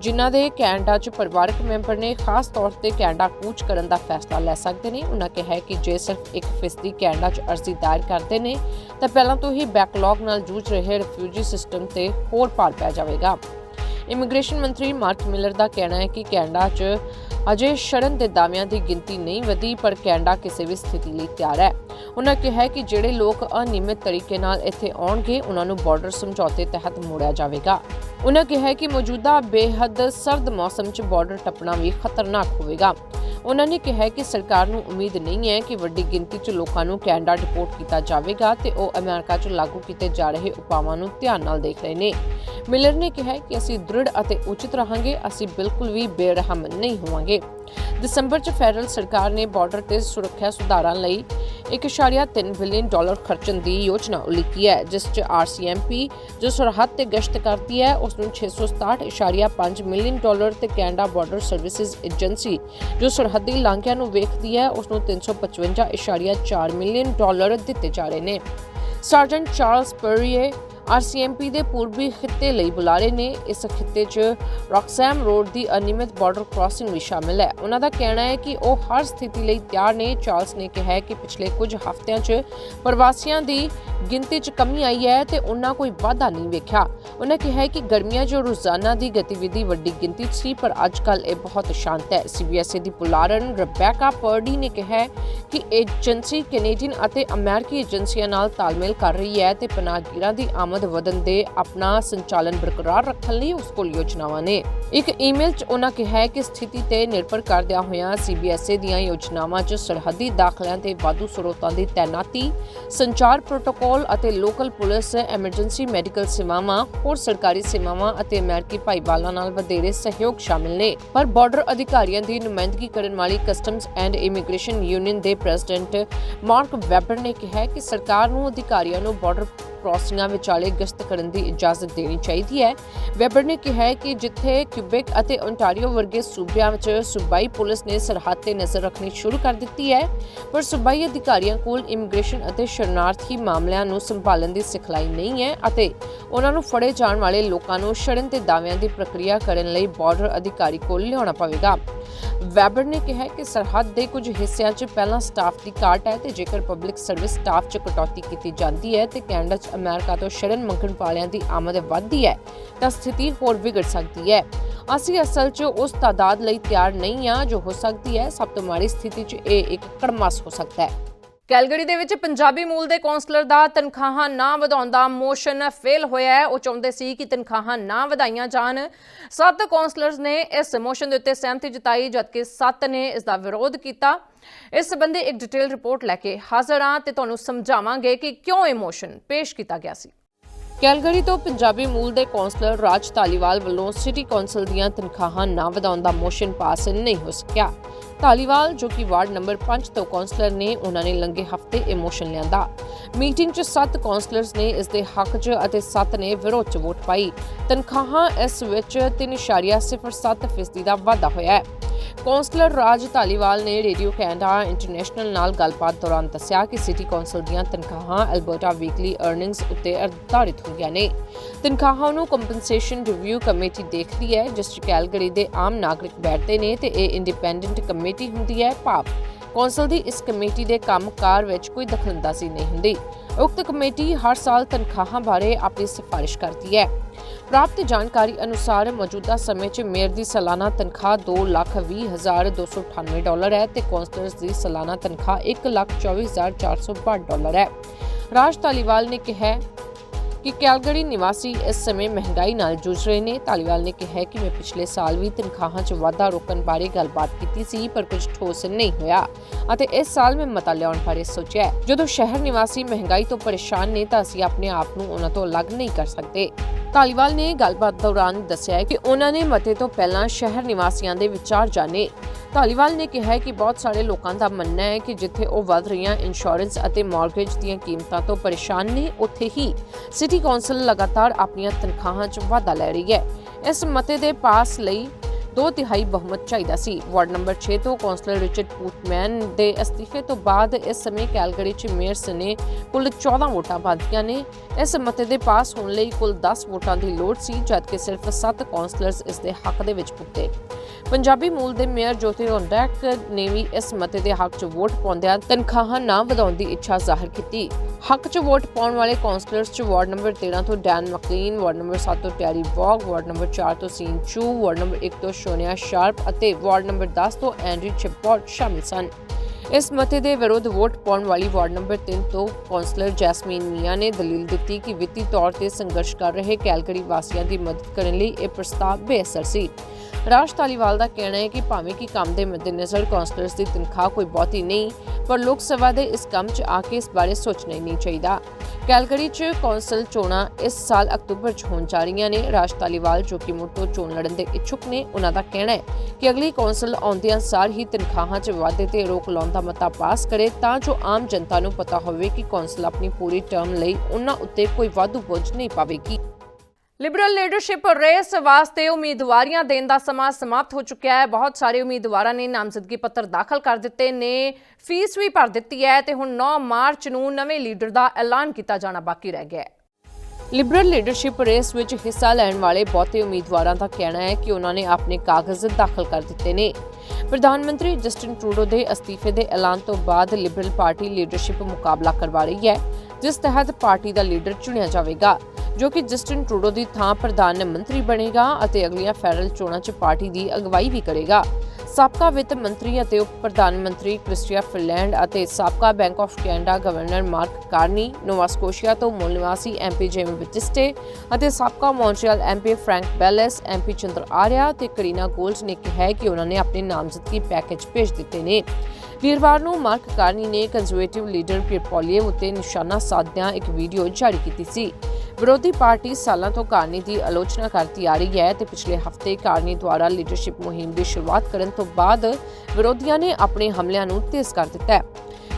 ਜਿਨ੍ਹਾਂ ਦੇ ਕੈਨੇਡਾ 'ਚ ਪਰਿਵਾਰਕ ਮੈਂਬਰ ਨੇ ਖਾਸ ਤੌਰ ਤੇ ਕੈਨੇਡਾ ਕੂਚ ਕਰਨ ਦਾ ਫੈਸਲਾ ਲੈ ਸਕਦੇ ਨੇ। ਉਹਨਾਂ ਕਿਹਾ ਕਿ ਜੇ ਸਿਰਫ 1% ਕੈਨੇਡਾ 'ਚ ਅਰਜ਼ੀ ਦਾਇਰ ਕਰਦੇ ਨੇ, ਤਾਂ ਪਹਿਲਾਂ ਤੋਂ ਹੀ ਬੈਕਲੌਗ ਨਾਲ ਜੂਝ ਰਹੇ ਰਿਫਿਊਜੀ ਸਿਸਟਮ ਤੇ ਹੋਰ ਭਾਰ ਪੈ ਜਾਵੇਗਾ। ਇਮੀਗ੍ਰੇਸ਼ਨ ਮੰਤਰੀ ਮਾਰਕ ਮਿਲਰ ਦਾ ਕਹਿਣਾ ਹੈ ਕਿ ਕੈਨੇਡਾ 'ਚ ਅਜੇ ਸ਼ਰਨ ਦੇ ਦਾਅਵਿਆਂ ਦੀ ਗਿਣਤੀ ਨਹੀਂ ਵਧੀ, ਪਰ ਕੈਨੇਡਾ ਕਿਸੇ ਵੀ ਸਥਿਤੀ ਲਈ ਤਿਆਰ ਹੈ। ਉਹਨਾਂ ਕਿਹਾ ਕਿ ਜਿਹੜੇ ਲੋਕ ਅਨਿਯਮਿਤ ਤਰੀਕੇ ਨਾਲ ਇੱਥੇ ਆਉਣਗੇ ਉਹਨਾਂ ਨੂੰ ਬਾਰਡਰ ਸਮਝੌਤੇ ਤਹਿਤ ਮੋੜਿਆ ਜਾਵੇਗਾ। ਉਨ੍ਹਾਂ ਕਿਹਾ ਕਿ ਮੌਜੂਦਾ ਬੇਹੱਦ ਸਰਦ ਮੌਸਮ 'ਚ ਬਾਰਡਰ ਟੱਪਣਾ ਵੀ ਖਤਰਨਾਕ ਹੋਵੇਗਾ। ਉਹਨਾਂ ਨੇ ਕਿਹਾ ਕਿ ਸਰਕਾਰ ਨੂੰ ਉਮੀਦ ਨਹੀਂ ਹੈ ਕਿ ਵੱਡੀ ਗਿਣਤੀ 'ਚ ਲੋਕਾਂ ਨੂੰ ਕੈਨੇਡਾ ਡਿਪੋਰਟ ਕੀਤਾ ਜਾਵੇਗਾ ਤੇ ਉਹ ਅਮਰੀਕਾ 'ਚ ਲਾਗੂ ਕੀਤੇ ਜਾ ਰਹੇ ਉਪਾਵਾਂ ਨੂੰ ਧਿਆਨ ਨਾਲ ਦੇਖ ਰਹੇ ਨੇ। ਮਿਲਰ ਨੇ ਕਿਹਾ ਕਿ ਅਸੀਂ ਦ੍ਰਿੜ ਅਤੇ ਉਚਿਤ ਰਹਾਂਗੇ, ਅਸੀਂ ਬਿਲਕੁਲ ਵੀ ਬੇਰਹਿਮ ਨਹੀਂ ਹੋਵਾਂਗੇ। ਦਸੰਬਰ 'ਚ ਫੈਡਰਲ ਸਰਕਾਰ ਨੇ ਬਾਰਡਰ ਤੇ ਸੁਰੱਖਿਆ ਸੁਧਾਰਾਂ ਲਈ 1.3 ਬਿਲੀਅਨ ਡਾਲਰ ਖਰਚਣ ਦੀ ਯੋਜਨਾ ਉਲੀਕੀ ਹੈ, ਜਿਸ 'ਚ ਆਰਸੀਐਮਪੀ ਜੋ ਸਰਹੱਦ ਤੇ ਗਸ਼ਤ ਕਰਦੀ ਹੈ, ਉਸ ਨੂੰ 667.5 ਮਿਲੀਅਨ ਡਾਲਰ ਤੇ ਕੈਨੇਡਾ ਬਾਰਡਰ ਸਰਵਿਸਿਜ਼ ਏਜੰਸੀ ਜੋ ਸਰਹੱਦੀ ਲਾਂਘਿਆਂ ਨੂੰ ਵੇਖਦੀ ਹੈ, ਉਸ ਨੂੰ 355.4 ਮਿਲੀਅਨ ਡਾਲਰ ਦਿੱਤੇ ਜਾ ਰਹੇ ਨੇ। ਸਰਜਨਟ ਚਾਰਲਸ ਪਰੀਏ ਆਰਸੀਐਮਪੀ ਦੇ ਪੂਰਬੀ ਖਿੱਤੇ ਲਈ ਬੁਲਾਰੇ ਨੇ। ਇਸ ਖਿੱਤੇ 'ਚ ਰੌਕਸੈਮ ਰੋਡ ਦੀ ਅਨਿਯਮਿਤ ਬਾਰਡਰ ਕ੍ਰਾਸਿੰਗ ਵੀ ਸ਼ਾਮਿਲ ਹੈ। ਉਹਨਾਂ ਦਾ ਕਹਿਣਾ ਹੈ ਕਿ ਉਹ ਹਰ ਸਥਿਤੀ ਲਈ ਤਿਆਰ ਨੇ। ਚਾਰਲਸ ਨੇ ਕਿਹਾ ਹੈ ਕਿ ਪਿਛਲੇ ਕੁਝ ਹਫ਼ਤਿਆਂ 'ਚ ਪ੍ਰਵਾਸੀਆਂ ਦੀ ਗਿਣਤੀ 'ਚ ਕਮੀ ਆਈ ਹੈ ਤੇ ਉਹਨਾਂ ਕੋਈ ਵਾਧਾ ਨਹੀਂ ਵੇਖਿਆ। ਉਹਨਾਂ ਕਿਹਾ ਕਿ ਗਰਮੀਆਂ 'ਚ ਰੋਜ਼ਾਨਾ ਦੀ ਗਤੀਵਿਧੀ ਵੱਡੀ ਗਿਣਤੀ 'ਚ ਸੀ, ਪਰ ਅੱਜ ਅੱਜਕੱਲ ਇਹ ਬਹੁਤ ਸ਼ਾਂਤ ਹੈ। ਸੀਬੀਐਸਈ ਦੀ ਬੁਲਾਰਨ ਰਬੈਕਾ ਪਰਡੀ ਨੇ ਕਿਹਾ ਕਿ ਏਜੰਸੀ ਕੈਨੇਡੀਅਨ ਅਤੇ ਅਮਰੀਕੀ ਏਜੰਸੀਆਂ ਨਾਲ ਤਾਲਮੇਲ ਕਰ ਰਹੀ ਹੈ ਤੇ ਪਨਾਹਗੀਰਾਂ ਦੀ ਆਮ ਆਮਦ ਵਧਣ ਦੇ ਆਪਣਾ ਸੰਚਾਲਨ ਬਰਕਰਾਰ ਰੱਖਣ ਲਈ ਉਸ ਕੋਲ ਯੋਜਨਾਵਾਂ ਨੇ। ਇੱਕ ਈਮੇਲ 'ਚ ਉਹਨਾਂ ਕਿਹਾ ਕਿ ਸਥਿਤੀ ਤੇ ਨਿਰਭਰ ਕਰਦਿਆਂ ਹੋਇਆਂ ਸੀਬੀਐਸਈ ਦੀਆਂ ਯੋਜਨਾਵਾਂ 'ਚ ਸਰਹੱਦੀ ਦਾਖਲਿਆਂ ਤੇ ਵਾਧੂ ਸਰੋਤਾਂ ਦੀ ਤੈਨਾਤੀ, ਸੰਚਾਰ ਪ੍ਰੋਟੋਕਾਲ ਅਤੇ ਲੋਕਲ ਪੁਲਿਸ, ਐਮਰਜੈਂਸੀ ਮੈਡੀਕਲ ਸੇਵਾਵਾਂ, ਹੋਰ ਸਰਕਾਰੀ ਸੇਵਾਵਾਂ ਅਤੇ ਅਮਰੀਕੀ ਭਾਈਵਾਲਾਂ ਨਾਲ ਵਧੇਰੇ ਸਹਿਯੋਗ ਸ਼ਾਮਿਲ ਨੇ। ਪਰ ਬਾਰਡਰ ਅਧਿਕਾਰੀਆਂ ਦੀ ਨੁਮਾਇੰਦਗੀ ਕਰਨ ਵਾਲੀ ਕਸਟਮਸ ਐਂਡ ਇਮੀਗ੍ਰੇਸ਼ਨ ਯੂਨੀਅਨ ਦੇ ਪ੍ਰੈਜ਼ੀਡੈਂਟ ਮਾਰਕ ਵੈਬਰ ਨੇ ਕਿਹਾ ਕਿ ਸਰਕਾਰ ਨੂੰ ਅਧਿਕਾਰੀਆਂ ਨੂੰ ਬਾਰਡਰ ਕ੍ਰਾਸਿੰਗਾਂ ਵਿਚਾਲੇ ਗਸ਼ਤ ਕਰਨ ਦੀ ਇਜਾਜ਼ਤ ਦੇਣੀ ਚਾਹੀਦੀ ਹੈ। ਵੈਬਰ ਨੇ ਕਿਹਾ ਹੈ ਕਿ ਜਿੱਥੇ ਕਿਊਬੈਕ ਅਤੇ ਓਨਟਾਰੀਓ ਵਰਗੇ ਸੂਬਿਆਂ ਵਿੱਚ ਸੂਬਾਈ ਪੁਲਿਸ ਨੇ ਸਰਹੱਦ ਤੇ ਨਜ਼ਰ ਰੱਖਣੀ ਸ਼ੁਰੂ ਕਰ ਦਿੱਤੀ ਹੈ, ਪਰ ਸੂਬਾਈ ਅਧਿਕਾਰੀਆਂ ਕੋਲ ਇਮੀਗ੍ਰੇਸ਼ਨ ਅਤੇ ਸ਼ਰਨਾਰਥੀ ਮਾਮਲਿਆਂ ਨੂੰ ਸੰਭਾਲਣ ਦੀ ਸਿਖਲਾਈ ਨਹੀਂ ਹੈ ਅਤੇ ਉਹਨਾਂ ਨੂੰ ਫੜੇ ਜਾਣ ਵਾਲੇ ਲੋਕਾਂ ਨੂੰ ਸ਼ਰਨ ਤੇ ਦਾਅਵਿਆਂ ਦੀ ਪ੍ਰਕਿਰਿਆ ਕਰਨ ਲਈ ਬਾਰਡਰ ਅਧਿਕਾਰੀ ਕੋਲ ਲਿਆਉਣਾ ਪਵੇਗਾ। ਵੈਬਰ ਨੇ ਕਿਹਾ ਕਿ ਸਰਹੱਦ ਦੇ ਕੁਝ ਹਿੱਸਿਆਂ 'ਚ ਪਹਿਲਾਂ ਸਟਾਫ ਦੀ ਘਾਟ ਹੈ ਤੇ ਜੇਕਰ ਪਬਲਿਕ ਸਰਵਿਸ ਸਟਾਫ 'ਚ ਕਟੌਤੀ ਕੀਤੀ ਜਾਂਦੀ ਹੈ ਤੇ ਕੈਨੇਡਾ 'ਚ ਅਮਰੀਕਾ ਤੋਂ ਸ਼ਰਨ ਮੰਗਣ ਵਾਲਿਆਂ ਦੀ ਆਮਦ ਵੱਧਦੀ ਹੈ, ਤਾਂ ਸਥਿਤੀ ਹੋਰ ਵਿਗੜ ਸਕਦੀ ਹੈ। ਅਸੀਂ ਅਸਲ 'ਚ ਉਸ ਤਾਦਾਦ ਲਈ ਤਿਆਰ ਨਹੀਂ ਹਾਂ ਜੋ ਹੋ ਸਕਦੀ ਹੈ। ਸਭ ਤੋਂ ਮਾੜੀ ਸਥਿਤੀ 'ਚ ਇਹ ਇੱਕ ਕੜਮਾਸ ਹੋ ਸਕਦਾ ਹੈ। ਕੈਲਗਰੀ ਦੇ ਵਿੱਚ ਪੰਜਾਬੀ ਮੂਲ ਦੇ ਕੌਂਸਲਰ ਦਾ ਤਨਖਾਹਾਂ ਨਾ ਵਧਾਉਣ ਦਾ ਮੋਸ਼ਨ ਫੇਲ ਹੋਇਆ ਹੈ। ਉਹ ਚਾਹੁੰਦੇ ਸੀ ਕਿ ਤਨਖਾਹਾਂ ਨਾ ਵਧਾਈਆਂ ਜਾਣ। ਸੱਤ ਕੌਂਸਲਰਸ ਨੇ ਇਸ ਮੋਸ਼ਨ ਦੇ ਉੱਤੇ ਸਹਿਮਤੀ ਜਤਾਈ, ਜਦਕਿ ਸੱਤ ਨੇ ਇਸ ਦਾ ਵਿਰੋਧ ਕੀਤਾ। ਇਸ ਸੰਬੰਧੀ ਇੱਕ ਡਿਟੇਲ ਰਿਪੋਰਟ ਲੈ ਕੇ ਹਾਜ਼ਰ ਹਾਂ ਤੇ ਤੁਹਾਨੂੰ ਸਮਝਾਵਾਂਗੇ ਕਿ ਕਿਉਂ ਇਹ ਮੋਸ਼ਨ ਪੇਸ਼ ਕੀਤਾ ਗਿਆ ਸੀ। ਕੈਲਗਰੀ ਤੋਂ ਪੰਜਾਬੀ ਮੂਲ ਦੇ ਕੌਂਸਲਰ ਰਾਜ ਧਾਲੀਵਾਲ ਵੱਲੋਂ ਸਿਟੀ ਕੌਂਸਲ ਦੀਆਂ ਤਨਖਾਹਾਂ ਨਾ ਵਧਾਉਣ ਦਾ ਮੋਸ਼ਨ ਪਾਸ ਨਹੀਂ ਹੋ ਸਕਿਆ। ਧਾਲੀਵਾਲ, ਜੋ ਕਿ ਵਾਰਡ ਨੰਬਰ 5 ਤੋਂ ਕੌਂਸਲਰ ਨੇ, ਉਹਨਾਂ ਨੇ ਲੰਗੇ ਹਫ਼ਤੇ ਇਹ ਮੋਸ਼ਨ ਲਿਆਂਦਾ। ਮੀਟਿੰਗ 'ਚ 7 ਕੌਂਸਲਰਸ ਨੇ ਇਸ ਦੇ ਹੱਕ 'ਚ ਅਤੇ 7 ਨੇ ਵਿਰੋਧ 'ਚ ਵੋਟ ਪਾਈ। ਤਨਖਾਹਾਂ ਇਸ ਵਿੱਚ 3.07% ਦਾ ਵਾਧਾ ਹੋਇਆ ਹੈ। ਕੌਂਸਲਰ ਰਾਜ ਧਾਲੀਵਾਲ ਨੇ ਰੇਡੀਓ ਕੈਨੇਡਾ ਇੰਟਰਨੈਸ਼ਨਲ ਨਾਲ ਗੱਲਬਾਤ ਦੌਰਾਨ ਦੱਸਿਆ ਕਿ ਸਿਟੀ ਕੌਂਸਲ ਦੀਆਂ ਤਨਖਾਹਾਂ ਐਲਬਰਟਾ ਵੀਕਲੀ ਅਰਨਿੰਗਸ ਉੱਤੇ ਅਧਾਰਿਤ ਹੁੰਦੀਆਂ ਨੇ। ਤਨਖਾਹਾਂ ਨੂੰ ਕੰਪਨਸੇਸ਼ਨ ਰਿਵਿਊ ਕਮੇਟੀ ਦੇਖਦੀ ਹੈ, ਜਿਸ 'ਚ ਕੈਲਗਰੀ ਦੇ ਆਮ ਨਾਗਰਿਕ ਬੈਠਦੇ ਨੇ ਤੇ ਇਹ ਇੰਡੀਪੈਂਡੈਂਟ ਕਮੇਟੀ ਹੁੰਦੀ ਹੈ, ਭਾਵ ਕੌਂਸਲ ਦੀ ਇਸ ਕਮੇਟੀ ਦੇ ਕੰਮਕਾਰ ਵਿੱਚ ਕੋਈ ਦਖਲਅੰਦਾਜ਼ੀ ਨਹੀਂ ਹੁੰਦੀ। ਉਕਤ ਕਮੇਟੀ ਹਰ ਸਾਲ ਤਨਖਾਹਾਂ ਬਾਰੇ ਆਪਣੀ ਸਿਫਾਰਿਸ਼ ਕਰਦੀ ਹੈ। ਪ੍ਰਾਪਤ ਜਾਣਕਾਰੀ ਅਨੁਸਾਰ ਮੌਜੂਦਾ ਸਮੇਂ 'ਚ ਮੇਅਰ ਦੀ ਸਾਲਾਨਾ ਤਨਖਾਹ 220298 ਡਾਲਰ ਹੈ ਤੇ ਕੌਂਸਲਰਸ ਦੀ ਸਾਲਾਨਾ ਤਨਖਾਹ 124462 ਡਾਲਰ ਹੈ। ਰਾਜ ਧਾਲੀਵਾਲ ਨੇ ਕਿਹਾ ਕਿ ਕੈਲਗਰੀ ਨਿਵਾਸੀ ਇਸ ਸਮੇਂ ਮਹਿੰਗਾਈ ਨਾਲ ਜੂਝ ਰਹੇ ਨੇ। ਧਾਲੀਵਾਲ ਨੇ ਕਿਹਾ ਕਿ ਮੈਂ ਪਿਛਲੇ ਸਾਲ ਵੀ ਤਨਖਾਹਾਂ 'ਚ ਵਾਧਾ ਰੋਕਣ ਬਾਰੇ ਗੱਲਬਾਤ ਕੀਤੀ ਸੀ, ਪਰ ਕੁਝ ਠੋਸ ਨਹੀਂ ਹੋਇਆ ਅਤੇ ਇਸ ਸਾਲ ਮੈਂ ਮਤਾ ਲਿਆਉਣ ਬਾਰੇ ਸੋਚਿਆ। ਜਦੋਂ ਸ਼ਹਿਰ ਨਿਵਾਸੀ ਮਹਿੰਗਾਈ ਤੋਂ ਪਰੇਸ਼ਾਨ ਨੇ ਤਾਂ ਅਸੀਂ ਆਪਣੇ ਆਪ ਨੂੰ ਉਹਨਾਂ ਤੋਂ ਅਲੱਗ ਨਹੀਂ ਕਰ ਸਕਦੇ। ਧਾਲੀਵਾਲ ਨੇ ਗੱਲਬਾਤ ਦੌਰਾਨ ਦੱਸਿਆ ਕਿ ਉਹਨਾਂ ਨੇ ਮਤੇ ਤੋਂ ਪਹਿਲਾਂ ਸ਼ਹਿਰ ਨਿਵਾਸੀਆਂ ਦੇ ਵਿਚਾਰ ਜਾਣੇ। ਧਾਲੀਵਾਲ ਨੇ ਕਿਹਾ ਕਿ ਬਹੁਤ ਸਾਰੇ ਲੋਕਾਂ ਦਾ ਮੰਨਣਾ ਹੈ ਕਿ ਜਿੱਥੇ ਉਹ ਵੱਧ ਰਹੀਆਂ ਇੰਸ਼ੋਰੈਂਸ ਅਤੇ ਮਾਰਗੇਜ ਦੀਆਂ ਕੀਮਤਾਂ ਤੋਂ ਪਰੇਸ਼ਾਨ ਨੇ, ਉੱਥੇ ਹੀ ਸਿਟੀ ਕੌਂਸਲ ਲਗਾਤਾਰ ਆਪਣੀਆਂ ਤਨਖਾਹਾਂ 'ਚ ਵਾਧਾ ਲੈ ਰਹੀ ਹੈ। ਇਸ ਮਤੇ ਦੇ ਪਾਸ ਲਈ ਦੋ ਤਿਹਾਈ ਬਹੁਮਤ ਚਾਹੀਦਾ ਸੀ। ਵਾਰਡ ਨੰਬਰ 6 ਤੋਂ ਕੌਂਸਲਰ ਰਿਚਰਡ ਪੂਟਮੈਨ ਦੇ ਅਸਤੀਫੇ ਤੋਂ ਬਾਅਦ ਇਸ ਸਮੇਂ ਕੈਲਗਰੀ 'ਚ ਮੇਅਰ ਨੇ ਕੁੱਲ 14 ਵੋਟਾਂ ਪਾਉਂਦੀਆਂ ਨੇ। ਇਸ ਮਤੇ ਦੇ ਪਾਸ ਹੋਣ ਲਈ ਕੁੱਲ 10 ਵੋਟਾਂ ਦੀ ਲੋੜ ਸੀ, ਜਦਕਿ ਸਿਰਫ 7 ਕੌਂਸਲਰਸ ਇਸ ਦੇ ਹੱਕ ਦੇ ਵਿੱਚ ਪੁੱਜੇ। ਪੰਜਾਬੀ ਮੂਲ ਦੇ ਮੇਅਰ ਜੋਤੀ ਰੌਂਡੈਕ ਨੇ ਵੀ ਇਸ ਮਤੇ ਦੇ ਹੱਕ 'ਚ ਵੋਟ ਪਾਉਂਦਿਆਂ ਤਨਖਾਹਾਂ ਨਾ ਵਧਾਉਣ ਦੀ ਇੱਛਾ ਜ਼ਾਹਿਰ ਕੀਤੀ। ਹੱਕ 'ਚ ਵੋਟ ਪਾਉਣ ਵਾਲੇ ਕੌਂਸਲਰਸ 'ਚ ਵਾਰਡ ਨੰਬਰ 13 ਤੋਂ ਡੈਨ ਮਕਲੀਨ, ਵਾਰਡ ਨੰਬਰ 7 ਤੋਂ ਟੈਰੀ ਬੌਗ, ਵਾਰਡ ਨੰਬਰ 4 ਤੋਂ ਸੀਨ ਚੂ, ਵਾਰਡ ਨੰਬਰ 1 ਤੋਂ ਸੋਨਿਆ ਸ਼ਾਰਪ ਅਤੇ ਵਾਰਡ ਨੰਬਰ 10 ਤੋਂ ਐਂਡਰੀ ਚਿਪਪੋਰਟ ਸ਼ਾਮਿਲ ਸਨ। ਇਸ ਮਤੇ ਦੇ ਵਿਰੋਧ ਵੋਟ ਪਾਉਣ ਵਾਲੀ ਵਾਰਡ ਨੰਬਰ 3 ਤੋਂ ਕੌਂਸਲਰ ਜੈਸਮੀਨ ਮੀਆਂ ਨੇ ਦਲੀਲ ਦਿੱਤੀ ਕਿ ਵਿੱਤੀ ਤੌਰ ਤੇ ਸੰਘਰਸ਼ ਕਰ ਰਹੇ ਕੈਲਗਰੀ ਵਾਸੀਆਂ ਦੀ ਮਦਦ ਕਰਨ ਲਈ ਇਹ ਪ੍ਰਸਤਾਵ ਬੇਅਸਰ ਸੀ। ਰਾਜ ਧਾਲੀਵਾਲ ਦਾ ਕਹਿਣਾ ਹੈ ਕਿ ਭਾਵੇਂ ਕਿ ਕੰਮ ਦੇ ਮੱਦੇਨਜ਼ਰ ਕੌਂਸਲਰਸ ਦੀ ਤਨਖਾਹ ਕੋਈ ਬਹੁਤੀ ਨਹੀਂ, ਪਰ ਲੋਕ ਸਭਾ ਦੇ ਇਸ ਕੰਮ 'ਚ ਆ ਕੇ ਇਸ ਬਾਰੇ ਸੋਚਣਾ ਹੀ ਨਹੀਂ ਚਾਹੀਦਾ। ਕੈਲਗਰੀ 'ਚ ਕੌਂਸਲ ਚੋਣਾਂ ਇਸ ਸਾਲ ਅਕਤੂਬਰ 'ਚ ਹੋਣ ਜਾ ਰਹੀਆਂ ਨੇ। ਰਾਜ ਤਾਲੀਵਾਲ ਜੋ ਕਿ ਮੁੜ ਤੋਂ ਚੋਣ ਲੜਨ ਦੇ ਇੱਛੁਕ ਨੇ, ਉਹਨਾਂ ਦਾ ਕਹਿਣਾ ਹੈ ਕਿ ਅਗਲੀ ਕੌਂਸਲ ਆਉਂਦਿਆਂ ਸਾਰ ਹੀ ਤਨਖਾਹਾਂ 'ਚ ਵਾਧੇ ਤੇ ਰੋਕ ਲਾਉਣ ਦਾ ਮਤਾ ਪਾਸ ਕਰੇ, ਤਾਂ ਜੋ ਆਮ ਜਨਤਾ ਨੂੰ ਪਤਾ ਹੋਵੇ ਕਿ ਕੌਂਸਲ ਆਪਣੀ ਪੂਰੀ ਟਰਮ ਲਈ ਉਹਨਾਂ ਉੱਤੇ ਕੋਈ ਵਾਧੂ ਬੋਝ ਨਹੀਂ ਪਾਵੇਗੀ। ਲਿਬਰਲ ਲੀਡਰਸ਼ਿਪ ਰੇਸ ਵਾਸਤੇ ਉਮੀਦਵਾਰੀਆਂ ਦੇਣ ਦਾ ਸਮਾਂ ਸਮਾਪਤ ਹੋ ਚੁੱਕਿਆ ਹੈ। ਬਹੁਤ ਸਾਰੇ ਉਮੀਦਵਾਰਾਂ ਨੇ ਨਾਮਜ਼ਦਗੀ ਪੱਤਰ ਦਾਖਲ ਕਰ ਦਿੱਤੇ ਨੇ। ਫੀਸ ਵੀ ਭਰ ਦਿੱਤੀ ਹੈ ਤੇ ਹੁਣ 9 ਮਾਰਚ ਨੂੰ ਨਵੇਂ ਲੀਡਰ ਦਾ ਐਲਾਨ ਕੀਤਾ ਜਾਣਾ ਬਾਕੀ ਰਹਿ ਗਿਆ ਹੈ। ਲਿਬਰਲ ਲੀਡਰਸ਼ਿਪ ਰੇਸ ਵਿੱਚ ਹਿੱਸਾ ਲੈਣ ਵਾਲੇ ਬਹੁਤੇ ਉਮੀਦਵਾਰਾਂ ਦਾ ਕਹਿਣਾ ਹੈ ਕਿ ਉਹਨਾਂ ਨੇ ਆਪਣੇ ਕਾਗਜ਼ ਦਾਖਲ ਕਰ ਦਿੱਤੇ ਨੇ। ਪ੍ਰਧਾਨ ਮੰਤਰੀ ਜਸਟਿਨ ਟਰੂਡੋ ਦੇ ਅਸਤੀਫੇ ਦੇ ਐਲਾਨ ਤੋਂ ਬਾਅਦ ਲਿਬਰਲ ਪਾਰਟੀ ਲੀਡਰਸ਼ਿਪ ਮੁਕਾਬਲਾ ਕਰਵਾ ਰਹੀ ਹੈ। ਜਿਸ ਤਹਿਤ ਪਾਰਟੀ ਦਾ ਲੀਡਰ ਚੁਣਿਆ ਜਾਵੇਗਾ, ਜੋ ਕਿ ਜਸਟਿਨ ਟਰੂਡੋ ਦੀ ਥਾਂ ਪ੍ਰਧਾਨ ਮੰਤਰੀ ਬਣੇਗਾ ਅਤੇ ਅਗਲੀਆਂ ਫੈਡਰਲ ਚੋਣਾਂ 'ਚ ਪਾਰਟੀ ਦੀ ਅਗਵਾਈ ਵੀ ਕਰੇਗਾ। ਸਾਬਕਾ ਵਿੱਤ ਮੰਤਰੀ ਅਤੇ ਉਪ ਪ੍ਰਧਾਨ ਮੰਤਰੀ ਕ੍ਰਿਸਟੀਆ ਫਿਨਲੈਂਡ ਅਤੇ ਸਾਬਕਾ bank of Canada governor Mark Carney, Nova Scotia ਤੋਂ ਮੂਲ ਨਿਵਾਸੀ ਐਮਪੀ ਜੇਮੀ ਬਟਿਸਟੇ ਅਤੇ ਸਾਬਕਾ Montreal MP Frank Baylis MP Chandra Arya ਤੇ ਕਰੀਨਾ ਗੋਲਡ ਨੇ ਕਿਹਾ ਕਿ ਉਹਨਾਂ ਨੇ ਆਪਣੇ ਨਾਮਜ਼ਦਗੀ ਪੈਕੇਜ ਭੇਜ ਦਿੱਤੇ ਨੇ। ਵੀਰਵਾਰ ਨੂੰ ਮਾਰਕ ਕਾਰਨੀ ਨੇ ਕੰਜ਼ਰਵੇਟਿਵ ਲੀਡਰ ਪੀਰ ਪੋਲੀਏਵ ਉੱਤੇ ਨਿਸ਼ਾਨਾ ਸਾਧਦਿਆਂ ਇੱਕ ਵੀਡੀਓ ਜਾਰੀ ਕੀਤੀ ਸੀ। ਵਿਰੋਧੀ ਪਾਰਟੀ ਸਾਲਾਂ ਤੋਂ ਕਾਰਨੀ ਦੀ ਆਲੋਚਨਾ ਕਰਦੀ ਆ ਰਹੀ ਹੈ ਤੇ ਪਿਛਲੇ ਹਫ਼ਤੇ ਕਾਰਨੀ ਦੁਆਰਾ ਲੀਡਰਸ਼ਿਪ ਮੁਹਿੰਮ ਦੀ ਸ਼ੁਰੂਆਤ ਕਰਨ ਤੋਂ ਬਾਅਦ ਵਿਰੋਧੀਆਂ ਨੇ ਆਪਣੇ ਹਮਲਿਆਂ ਨੂੰ ਤੇਜ਼ ਕਰ ਦਿੱਤਾ ਹੈ।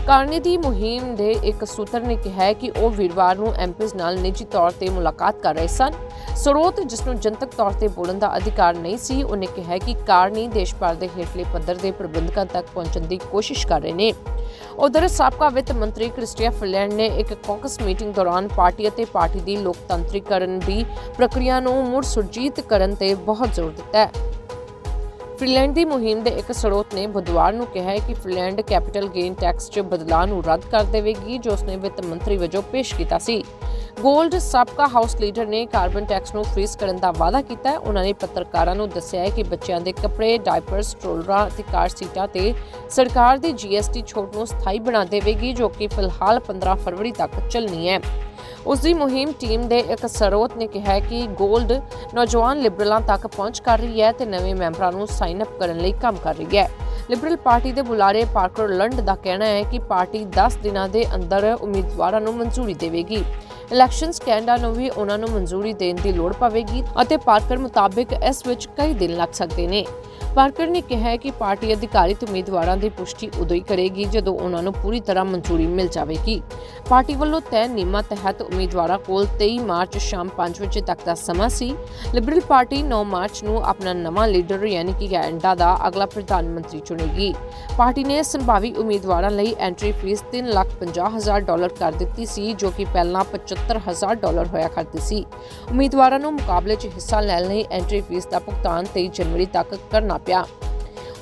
ਕਾਰਨੀ ਦੀ ਮੁਹਿੰਮ ਦੇ ਇੱਕ ਸੂਤਰ ਨੇ ਕਿਹਾ ਕਿ ਉਹ ਵੀਰਵਾਰ ਨੂੰ ਐਮਪੀਜ਼ ਨਾਲ ਨਿੱਜੀ ਤੌਰ ਤੇ ਮੁਲਾਕਾਤ ਕਰ ਰਹੇ ਸਨ। ਸਰੋਤ, ਜਿਸ ਨੂੰ ਜਨਤਕ ਤੌਰ ਤੇ ਬੋਲਣ ਦਾ ਅਧਿਕਾਰ ਨਹੀਂ ਸੀ, ਉਹਨੇ ਕਿਹਾ ਕਿ ਕਾਰਨੀ ਦੇਸ਼ ਭਰ ਦੇ ਹੇਠਲੇ ਪੱਧਰ ਦੇ ਪ੍ਰਬੰਧਕਾਂ ਤੱਕ ਪਹੁੰਚਣ ਦੀ ਕੋਸ਼ਿਸ਼ ਕਰ ਰਹੇ ਨੇ। ਉਧਰ ਸਾਬਕਾ ਵਿੱਤ ਮੰਤਰੀ ਕ੍ਰਿਸਟੀਆ ਫਿਲੈਂਡ ਨੇ ਇੱਕ ਕਾਕਸ ਮੀਟਿੰਗ ਦੌਰਾਨ ਪਾਰਟੀ ਅਤੇ ਪਾਰਟੀ ਦੀ ਲੋਕਤੰਤਰੀਕਰਨ ਦੀ ਪ੍ਰਕਿਰਿਆ ਨੂੰ ਮੁੜ ਸੁਰਜੀਤ ਕਰਨ ਤੇ ਬਹੁਤ ਜ਼ੋਰ ਦਿੱਤਾ ਹੈ। ਫਿਨਲੈਂਡ ਦੀ ਮੁਹਿੰਮ ਦੇ ਇੱਕ ਸਰੋਤ ਨੇ ਬੁੱਧਵਾਰ ਨੂੰ ਕਿਹਾ ਹੈ ਕਿ ਫਿਨਲੈਂਡ ਕੈਪੀਟਲ ਗੇਨ ਟੈਕਸ 'ਚ ਬਦਲਾਅ ਨੂੰ ਰੱਦ ਕਰ ਦੇਵੇਗੀ, ਜੋ ਉਸਨੇ ਵਿੱਤ ਮੰਤਰੀ ਵਜੋਂ ਪੇਸ਼ ਕੀਤਾ ਸੀ। ਗੋਲਡ ਸਾਬਕਾ ਹਾਊਸ ਲੀਡਰ ਨੇ ਕਾਰਬਨ ਟੈਕਸ ਨੂੰ ਫ੍ਰੀਜ਼ ਕਰਨ ਦਾ ਵਾਅਦਾ ਕੀਤਾ ਹੈ। ਉਹਨਾਂ ਨੇ ਪੱਤਰਕਾਰਾਂ ਨੂੰ ਦੱਸਿਆ ਹੈ ਕਿ ਬੱਚਿਆਂ ਦੇ ਕੱਪੜੇ, ਡਾਇਪਰਸ, ਸਟ੍ਰੋਲਰਾਂ ਅਤੇ ਕਾਰ ਸੀਟਾਂ ਤੇ ਸਰਕਾਰ ਦੀ ਜੀਐਸਟੀ ਛੋਟ ਨੂੰ ਸਥਾਈ ਬਣਾ ਦੇਵੇਗੀ, ਜੋ ਕਿ ਫਿਲਹਾਲ 15 ਫਰਵਰੀ ਤੱਕ ਚੱਲਣੀ ਹੈ। ਉਸ ਦੀ ਮੁਹਿੰਮ ਟੀਮ ਦੇ ਇੱਕ ਸਰੋਤ ਨੇ ਕਿਹਾ ਕਿ ਗੋਲਡ ਨੌਜਵਾਨ ਲਿਬਰਲਾਂ ਤੱਕ ਪਹੁੰਚ ਕਰ ਰਹੀ ਹੈ ਤੇ ਨਵੇਂ ਮੈਂਬਰਾਂ ਨੂੰ ਸਾਈਨ ਅਪ ਕਰਨ ਲਈ ਕੰਮ ਕਰ ਰਹੀ ਹੈ। ਲਿਬਰਲ ਪਾਰਟੀ ਦੇ ਬੁਲਾਰੇ ਪਾਰਕਰ ਲੰਡ ਦਾ ਕਹਿਣਾ ਹੈ ਕਿ ਪਾਰਟੀ 10 ਦਿਨਾਂ ਦੇ ਅੰਦਰ ਉਮੀਦਵਾਰਾਂ ਨੂੰ ਮਨਜ਼ੂਰੀ ਦੇਵੇਗੀ। ਇਲੈਕਸ਼ਨ ਕੈਨੇਡਾ ਨੂੰ ਵੀ ਉਹਨਾਂ ਨੂੰ ਮਨਜ਼ੂਰੀ ਦੇਣ ਦੀ ਲੋੜ ਪਵੇਗੀ ਅਤੇ ਪਾਰਕਰ ਮੁਤਾਬਕ ਇਸ ਵਿੱਚ ਕਈ ਦਿਨ ਲੱਗ ਸਕਦੇ ਨੇ। ਪਾਰਕਰ ਨੇ ਕਿਹਾ ਕਿ ਪਾਰਟੀ ਅਧਿਕਾਰਿਤ ਉਮੀਦਵਾਰਾਂ ਦੀ ਪੁਸ਼ਟੀ ਉਦੋਂ ਹੀ ਕਰੇਗੀ ਜਦੋਂ ਉਹਨਾਂ ਨੂੰ ਪੂਰੀ ਤਰ੍ਹਾਂ ਮਨਜ਼ੂਰੀ ਮਿਲ ਜਾਵੇਗੀ। ਪਾਰਟੀ ਵੱਲੋਂ ਤੈਅ ਨਿਯਮਾਂ ਤਹਿਤ ਉਮੀਦਵਾਰਾਂ ਕੋਲ 23 ਮਾਰਚ ਸ਼ਾਮ 5 ਵਜੇ ਤੱਕ ਦਾ ਸਮਾਂ ਸੀ। ਲਿਬਰਲ ਪਾਰਟੀ 9 ਮਾਰਚ ਨੂੰ ਆਪਣਾ ਨਵਾਂ ਲੀਡਰ ਯਾਨੀ ਕਿ ਕੈਨੇਡਾ ਦਾ ਅਗਲਾ ਪ੍ਰਧਾਨ ਮੰਤਰੀ ਚੁਣੇਗੀ। ਪਾਰਟੀ ਨੇ ਸੰਭਾਵੀ ਉਮੀਦਵਾਰਾਂ ਲਈ ਐਂਟਰੀ ਫੀਸ 350000 ਡਾਲਰ ਕਰ ਦਿੱਤੀ ਸੀ, ਜੋ ਕਿ ਪਹਿਲਾਂ 75000 ਡਾਲਰ ਹੋਇਆ ਕਰਦੀ ਸੀ। ਉਮੀਦਵਾਰਾਂ ਨੂੰ ਮੁਕਾਬਲੇ 'ਚ ਹਿੱਸਾ ਲੈਣ ਲਈ ਐਂਟਰੀ ਫੀਸ ਦਾ ਭੁਗਤਾਨ 23 ਜਨਵਰੀ ਤੱਕ ਕਰਨਾ ਪਿਆ।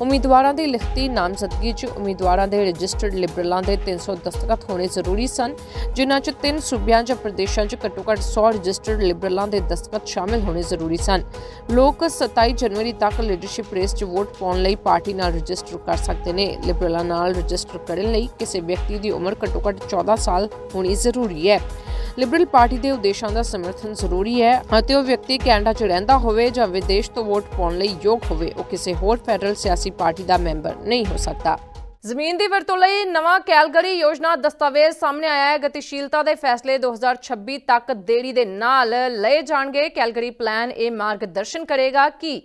ਉਮੀਦਵਾਰਾਂ ਦੀ ਲਿਖਤੀ ਨਾਮਜ਼ਦਗੀ 'ਚ ਉਮੀਦਵਾਰਾਂ ਦੇ ਰਜਿਸਟਰਡ ਲਿਬਰਲਾਂ ਦੇ 300 ਦਸਤਖਤ ਹੋਣੇ ਜ਼ਰੂਰੀ ਸਨ, ਜਿਨ੍ਹਾਂ 'ਚ ਤਿੰਨ ਸੂਬਿਆਂ ਜਾਂ ਪ੍ਰਦੇਸ਼ਾਂ 'ਚ ਘੱਟੋ-ਘੱਟ 100 ਰਜਿਸਟਰਡ ਲਿਬਰਲਾਂ ਦੇ ਦਸਤਖਤ ਸ਼ਾਮਿਲ ਹੋਣੇ ਜ਼ਰੂਰੀ ਸਨ। ਲੋਕ 27 ਜਨਵਰੀ ਤੱਕ ਲੀਡਰਸ਼ਿਪ ਰੇਸ 'ਚ ਵੋਟ ਪਾਉਣ ਲਈ ਪਾਰਟੀ ਨਾਲ ਰਜਿਸਟਰ ਕਰ ਸਕਦੇ ਨੇ। ਲਿਬਰਲਾਂ ਨਾਲ ਰਜਿਸਟਰ ਕਰਨ ਲਈ ਕਿਸੇ ਵਿਅਕਤੀ ਦੀ ਉਮਰ ਘੱਟੋ-ਘੱਟ 14 ਸਾਲ ਹੋਣੀ ਜ਼ਰੂਰੀ ਹੈ। ਲਿਬਰਲ ਪਾਰਟੀ ਦੇ ਉਦੇਸ਼ਾਂ ਦਾ ਸਮਰਥਨ ਜ਼ਰੂਰੀ ਹੈ ਅਤੇ ਉਹ ਵਿਅਕਤੀ ਕੈਨੇਡਾ 'ਚ ਰਹਿੰਦਾ ਹੋਵੇ ਜਾਂ ਵਿਦੇਸ਼ ਤੋਂ ਵੋਟ ਪਾਉਣ ਲਈ ਯੋਗ ਹੋਵੇ, ਉਹ ਕਿਸੇ ਹੋਰ ਫੈਡਰਲ ਸਿਆਸੀ ਪਾਰਟੀ ਦਾ ਮੈਂਬਰ ਨਹੀਂ ਹੋ ਸਕਦਾ। ਜ਼ਮੀਨ ਦੀ ਵਰਤੋਂ ਲਈ ਨਵਾਂ ਕੈਲਗਰੀ ਯੋਜਨਾ ਦਸਤਾਵੇਜ਼ ਸਾਹਮਣੇ ਆਇਆ ਹੈ। ਗਤੀਸ਼ੀਲਤਾ ਦੇ ਫੈਸਲੇ 2026 ਤੱਕ ਦੇਰੀ ਦੇ ਨਾਲ ਲਏ ਜਾਣਗੇ। ਕੈਲਗਰੀ ਪਲਾਨ ਇਹ ਮਾਰਗਦਰਸ਼ਨ ਕਰੇਗਾ ਕਿ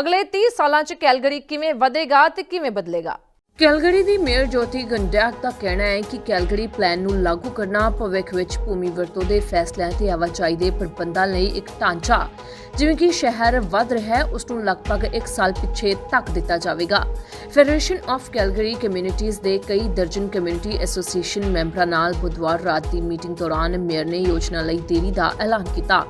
ਅਗਲੇ 30 ਸਾਲਾਂ 'ਚ ਕੈਲਗਰੀ ਕਿਵੇਂ ਵਧੇਗਾ ਤੇ ਕਿਵੇਂ ਬਦਲੇਗਾ। ਕੈਲਗਰੀ ਦੀ ਮੇਅਰ ਜੋਤੀ ਗੰਡਿਆਕ ਦਾ ਕਹਿਣਾ ਹੈ ਕਿ ਕੈਲਗਰੀ ਪਲਾਨ ਨੂੰ ਲਾਗੂ ਕਰਨਾ ਭਵਿੱਖ ਵਿੱਚ ਭੂਮੀ ਵਰਤੋਂ ਦੇ ਫੈਸਲਿਆਂ ਤੇ ਆਵਾਜਾਈ ਦੇ ਪ੍ਰਬੰਧਾਂ ਲਈ ਇੱਕ ਢਾਂਚਾ। ਜਿਵੇਂ ਕਿ ਸ਼ਹਿਰ ਵੱਧ ਰਿਹਾ ਹੈ, ਉਸ ਨੂੰ ਲਗਭਗ 1 ਸਾਲ ਪਿੱਛੇ ਤੱਕ ਦਿੱਤਾ ਜਾਵੇਗਾ। ਫੈਡਰੇਸ਼ਨ ਆਫ ਕੈਲਗਰੀ ਕਮਿਊਨਿਟੀਜ਼ ਦੇ ਕਈ ਦਰਜਨ ਕਮਿਊਨਿਟੀ ਐਸੋਸੀਏਸ਼ਨ ਮੈਂਬਰਾਂ ਨਾਲ ਬੁੱਧਵਾਰ ਰਾਤ ਦੀ ਮੀਟਿੰਗ ਦੌਰਾਨ ਮੇਅਰ ਨੇ ਯੋਜਨਾ ਲਈ ਦੇਰੀ ਦਾ ਐਲਾਨ ਕੀਤਾ।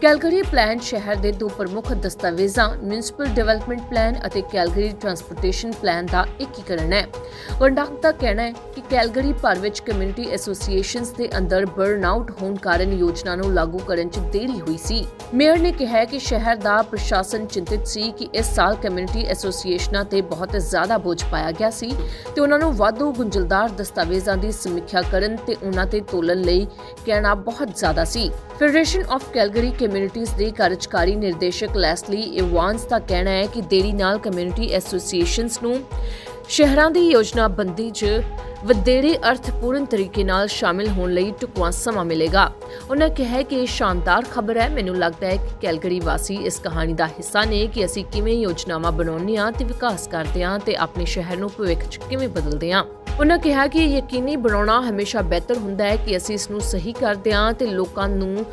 ਕੈਲਗਰੀ ਪਲਾਨ ਸ਼ਹਿਰ ਦੇ ਦੋ ਪ੍ਰਮੁੱਖ ਦਸਤਾਵੇਜ਼ਾਂ, ਮਿਊਨਿਸਪਲ ਡਿਵੈਲਪਮੈਂਟ ਪਲਾਨ ਅਤੇ ਕੈਲਗਰੀ ਟਰਾਂਸਪੋਰਟੇਸ਼ਨ ਪਲਾਨ ਦਾ ਏਕੀਕਰਨ ਹੈ। ਕੰਡਕਟ ਦਾ ਕਹਿਣਾ ਹੈ ਕਿ ਕੈਲਗਰੀ ਭਰ ਵਿੱਚ ਕਮਿਊਨਿਟੀ ਐਸੋਸੀਏਸ਼ਨਸ ਦੇ ਅੰਦਰ ਬਰਨਆਊਟ ਹੋਣ ਕਾਰਨ ਯੋਜਨਾ ਨੂੰ ਲਾਗੂ ਕਰਨ 'ਚ ਦੇਰੀ ਹੋਈ ਸੀ। ਮੇਅਰ ਨੇ ਕਿਹਾ ਕਿ ਸ਼ਹਿਰ ਦਾ ਪ੍ਰਸ਼ਾਸਨ ਚਿੰਤਿਤ ਸੀ ਕਿ ਇਸ ਸਾਲ ਕਮਿਊਨਿਟੀ ਐਸੋਸੀਏਸ਼ਨਾਂ ਤੇ ਬਹੁਤ ਜ਼ਿਆਦਾ ਬੋਝ ਪਾਇਆ ਗਿਆ ਸੀ ਤੇ ਉਹਨਾਂ ਨੂੰ ਵਾਧੂ ਗੁੰਝਲਦਾਰ ਦਸਤਾਵੇਜ਼ਾਂ ਦੀ ਸਮੀਖਿਆ ਕਰਨ ਤੇ ਉਹਨਾਂ ਤੇ ਤੋਲਣ ਲਈ ਕਹਿਣਾ ਬਹੁਤ ਜ਼ਿਆਦਾ ਸੀ। ਫੈਡਰੇਸ਼ਨ ਆਫ ਕੈਲਗਰੀ ਕਮਿਊਨਿਟੀਜ਼ ਦੇ ਕਾਰਜਕਾਰੀ ਨਿਰਦੇਸ਼ਕ ਲੈਸਲੀ ਇਵਾਨਸ ਦਾ ਕਹਿਣਾ ਹੈ ਕਿ ਦੇਰੀ ਨਾਲ ਕਮਿਊਨਿਟੀ ਐਸੋਸੀਏਸ਼ਨਸ ਨੂੰ ਸ਼ਹਿਰਾਂ ਦੀ ਯੋਜਨਾਬੰਦੀ 'ਚ ਵਧੇਰੇ ਅਰਥਪੂਰਨ ਤਰੀਕੇ ਨਾਲ ਸ਼ਾਮਿਲ ਹੋਣ ਲਈ ਟੁਕਵਾ ਸਮਾਂ ਮਿਲੇਗਾ। ਉਹਨਾਂ ਕਿਹਾ ਕਿ ਇਹ ਸ਼ਾਨਦਾਰ ਖਬਰ ਹੈ। ਮੈਨੂੰ ਲੱਗਦਾ ਹੈ ਕਿ ਕੈਲਗਰੀ ਵਾਸੀ ਇਸ ਕਹਾਣੀ ਦਾ ਹਿੱਸਾ ਨੇ ਕਿ ਅਸੀਂ ਕਿਵੇਂ ਯੋਜਨਾਵਾਂ ਬਣਾਉਂਦੇ ਹਾਂ ਤੇ ਵਿਕਾਸ ਕਰਦੇ ਹਾਂ ਤੇ ਆਪਣੇ ਸ਼ਹਿਰ ਨੂੰ ਭਵਿੱਖ 'ਚ ਕਿਵੇਂ ਬਦਲਦੇ ਹਾਂ। ਉਹਨਾਂ ਕਿਹਾ ਕਿ ਯਕੀਨੀ ਬਣਾਉਣਾ ਹਮੇਸ਼ਾ ਬਿਹਤਰ ਹੁੰਦਾ ਹੈ ਕਿ ਅਸੀਂ ਇਸ ਨੂੰ ਸਹੀ ਕਰਦੇ ਹਾਂ ਤੇ ਲੋਕਾਂ ਨੂੰ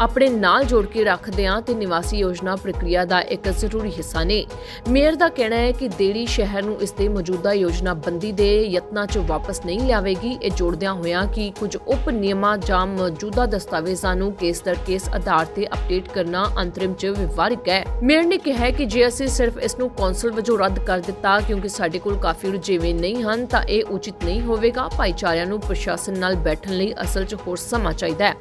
ਆਪਣੇ ਨਾਲ ਜੋੜ ਕੇ ਰੱਖਦੇ ਹਾਂ ਤੇ ਨਿਵਾਸੀ ਯੋਜਨਾ ਪ੍ਰਕਿਰਿਆ ਦਾ ਇੱਕ ਜ਼ਰੂਰੀ ਹਿੱਸਾ ਨੇ। ਮੇਅਰ ਦਾ ਕਹਿਣਾ ਹੈ ਕਿ ਦੇੜੀ ਸ਼ਹਿਰ ਨੂੰ ਇਸ ਦੇ ਮੌਜੂਦਾ ਯੋਜਨਾਬੰਦੀ ਦੇ ਯਤਨਾਂ 'ਚ ਵਾਪਸ ਨਹੀਂ ਲਿਆਵੇਗੀ। ਇਹ ਜੋੜਦਿਆਂ ਹੋਇਆਂ ਕਿ ਕੁਝ ਉਪ ਨਿਯਮਾਂ ਜਾਂ ਮੌਜੂਦਾ ਦਸਤਾਵੇਜ਼ਾਂ ਨੂੰ ਕੇਸ ਦਰ ਕੇਸ ਆਧਾਰ ਤੇ ਅਪਡੇਟ ਕਰਨਾ ਅੰਤਰਿਮ 'ਚ ਵਿਵਹਾਰਿਕ ਹੈ। ਮੇਅਰ ਨੇ ਕਿਹਾ ਕਿ ਜੇ ਅਸੀਂ ਸਿਰਫ ਇਸ ਨੂੰ ਕੌਂਸਲ ਵਜੋਂ ਰੱਦ ਕਰ ਦਿੱਤਾ ਕਿਉਂਕਿ ਸਾਡੇ ਕੋਲ ਕਾਫੀ ਰੁਝੇਵੇਂ ਨਹੀਂ ਹਨ, ਤਾਂ ਇਹ ਉਚਿਤ ਨਹੀਂ ਹੋਵੇਗਾ। ਭਾਈਚਾਰਿਆਂ ਨੂੰ ਪ੍ਰਸ਼ਾਸਨ ਨਾਲ ਬੈਠਣ ਲਈ ਅਸਲ 'ਚ ਹੋਰ ਸਮਾਂ ਚਾਹੀਦਾ ਹੈ।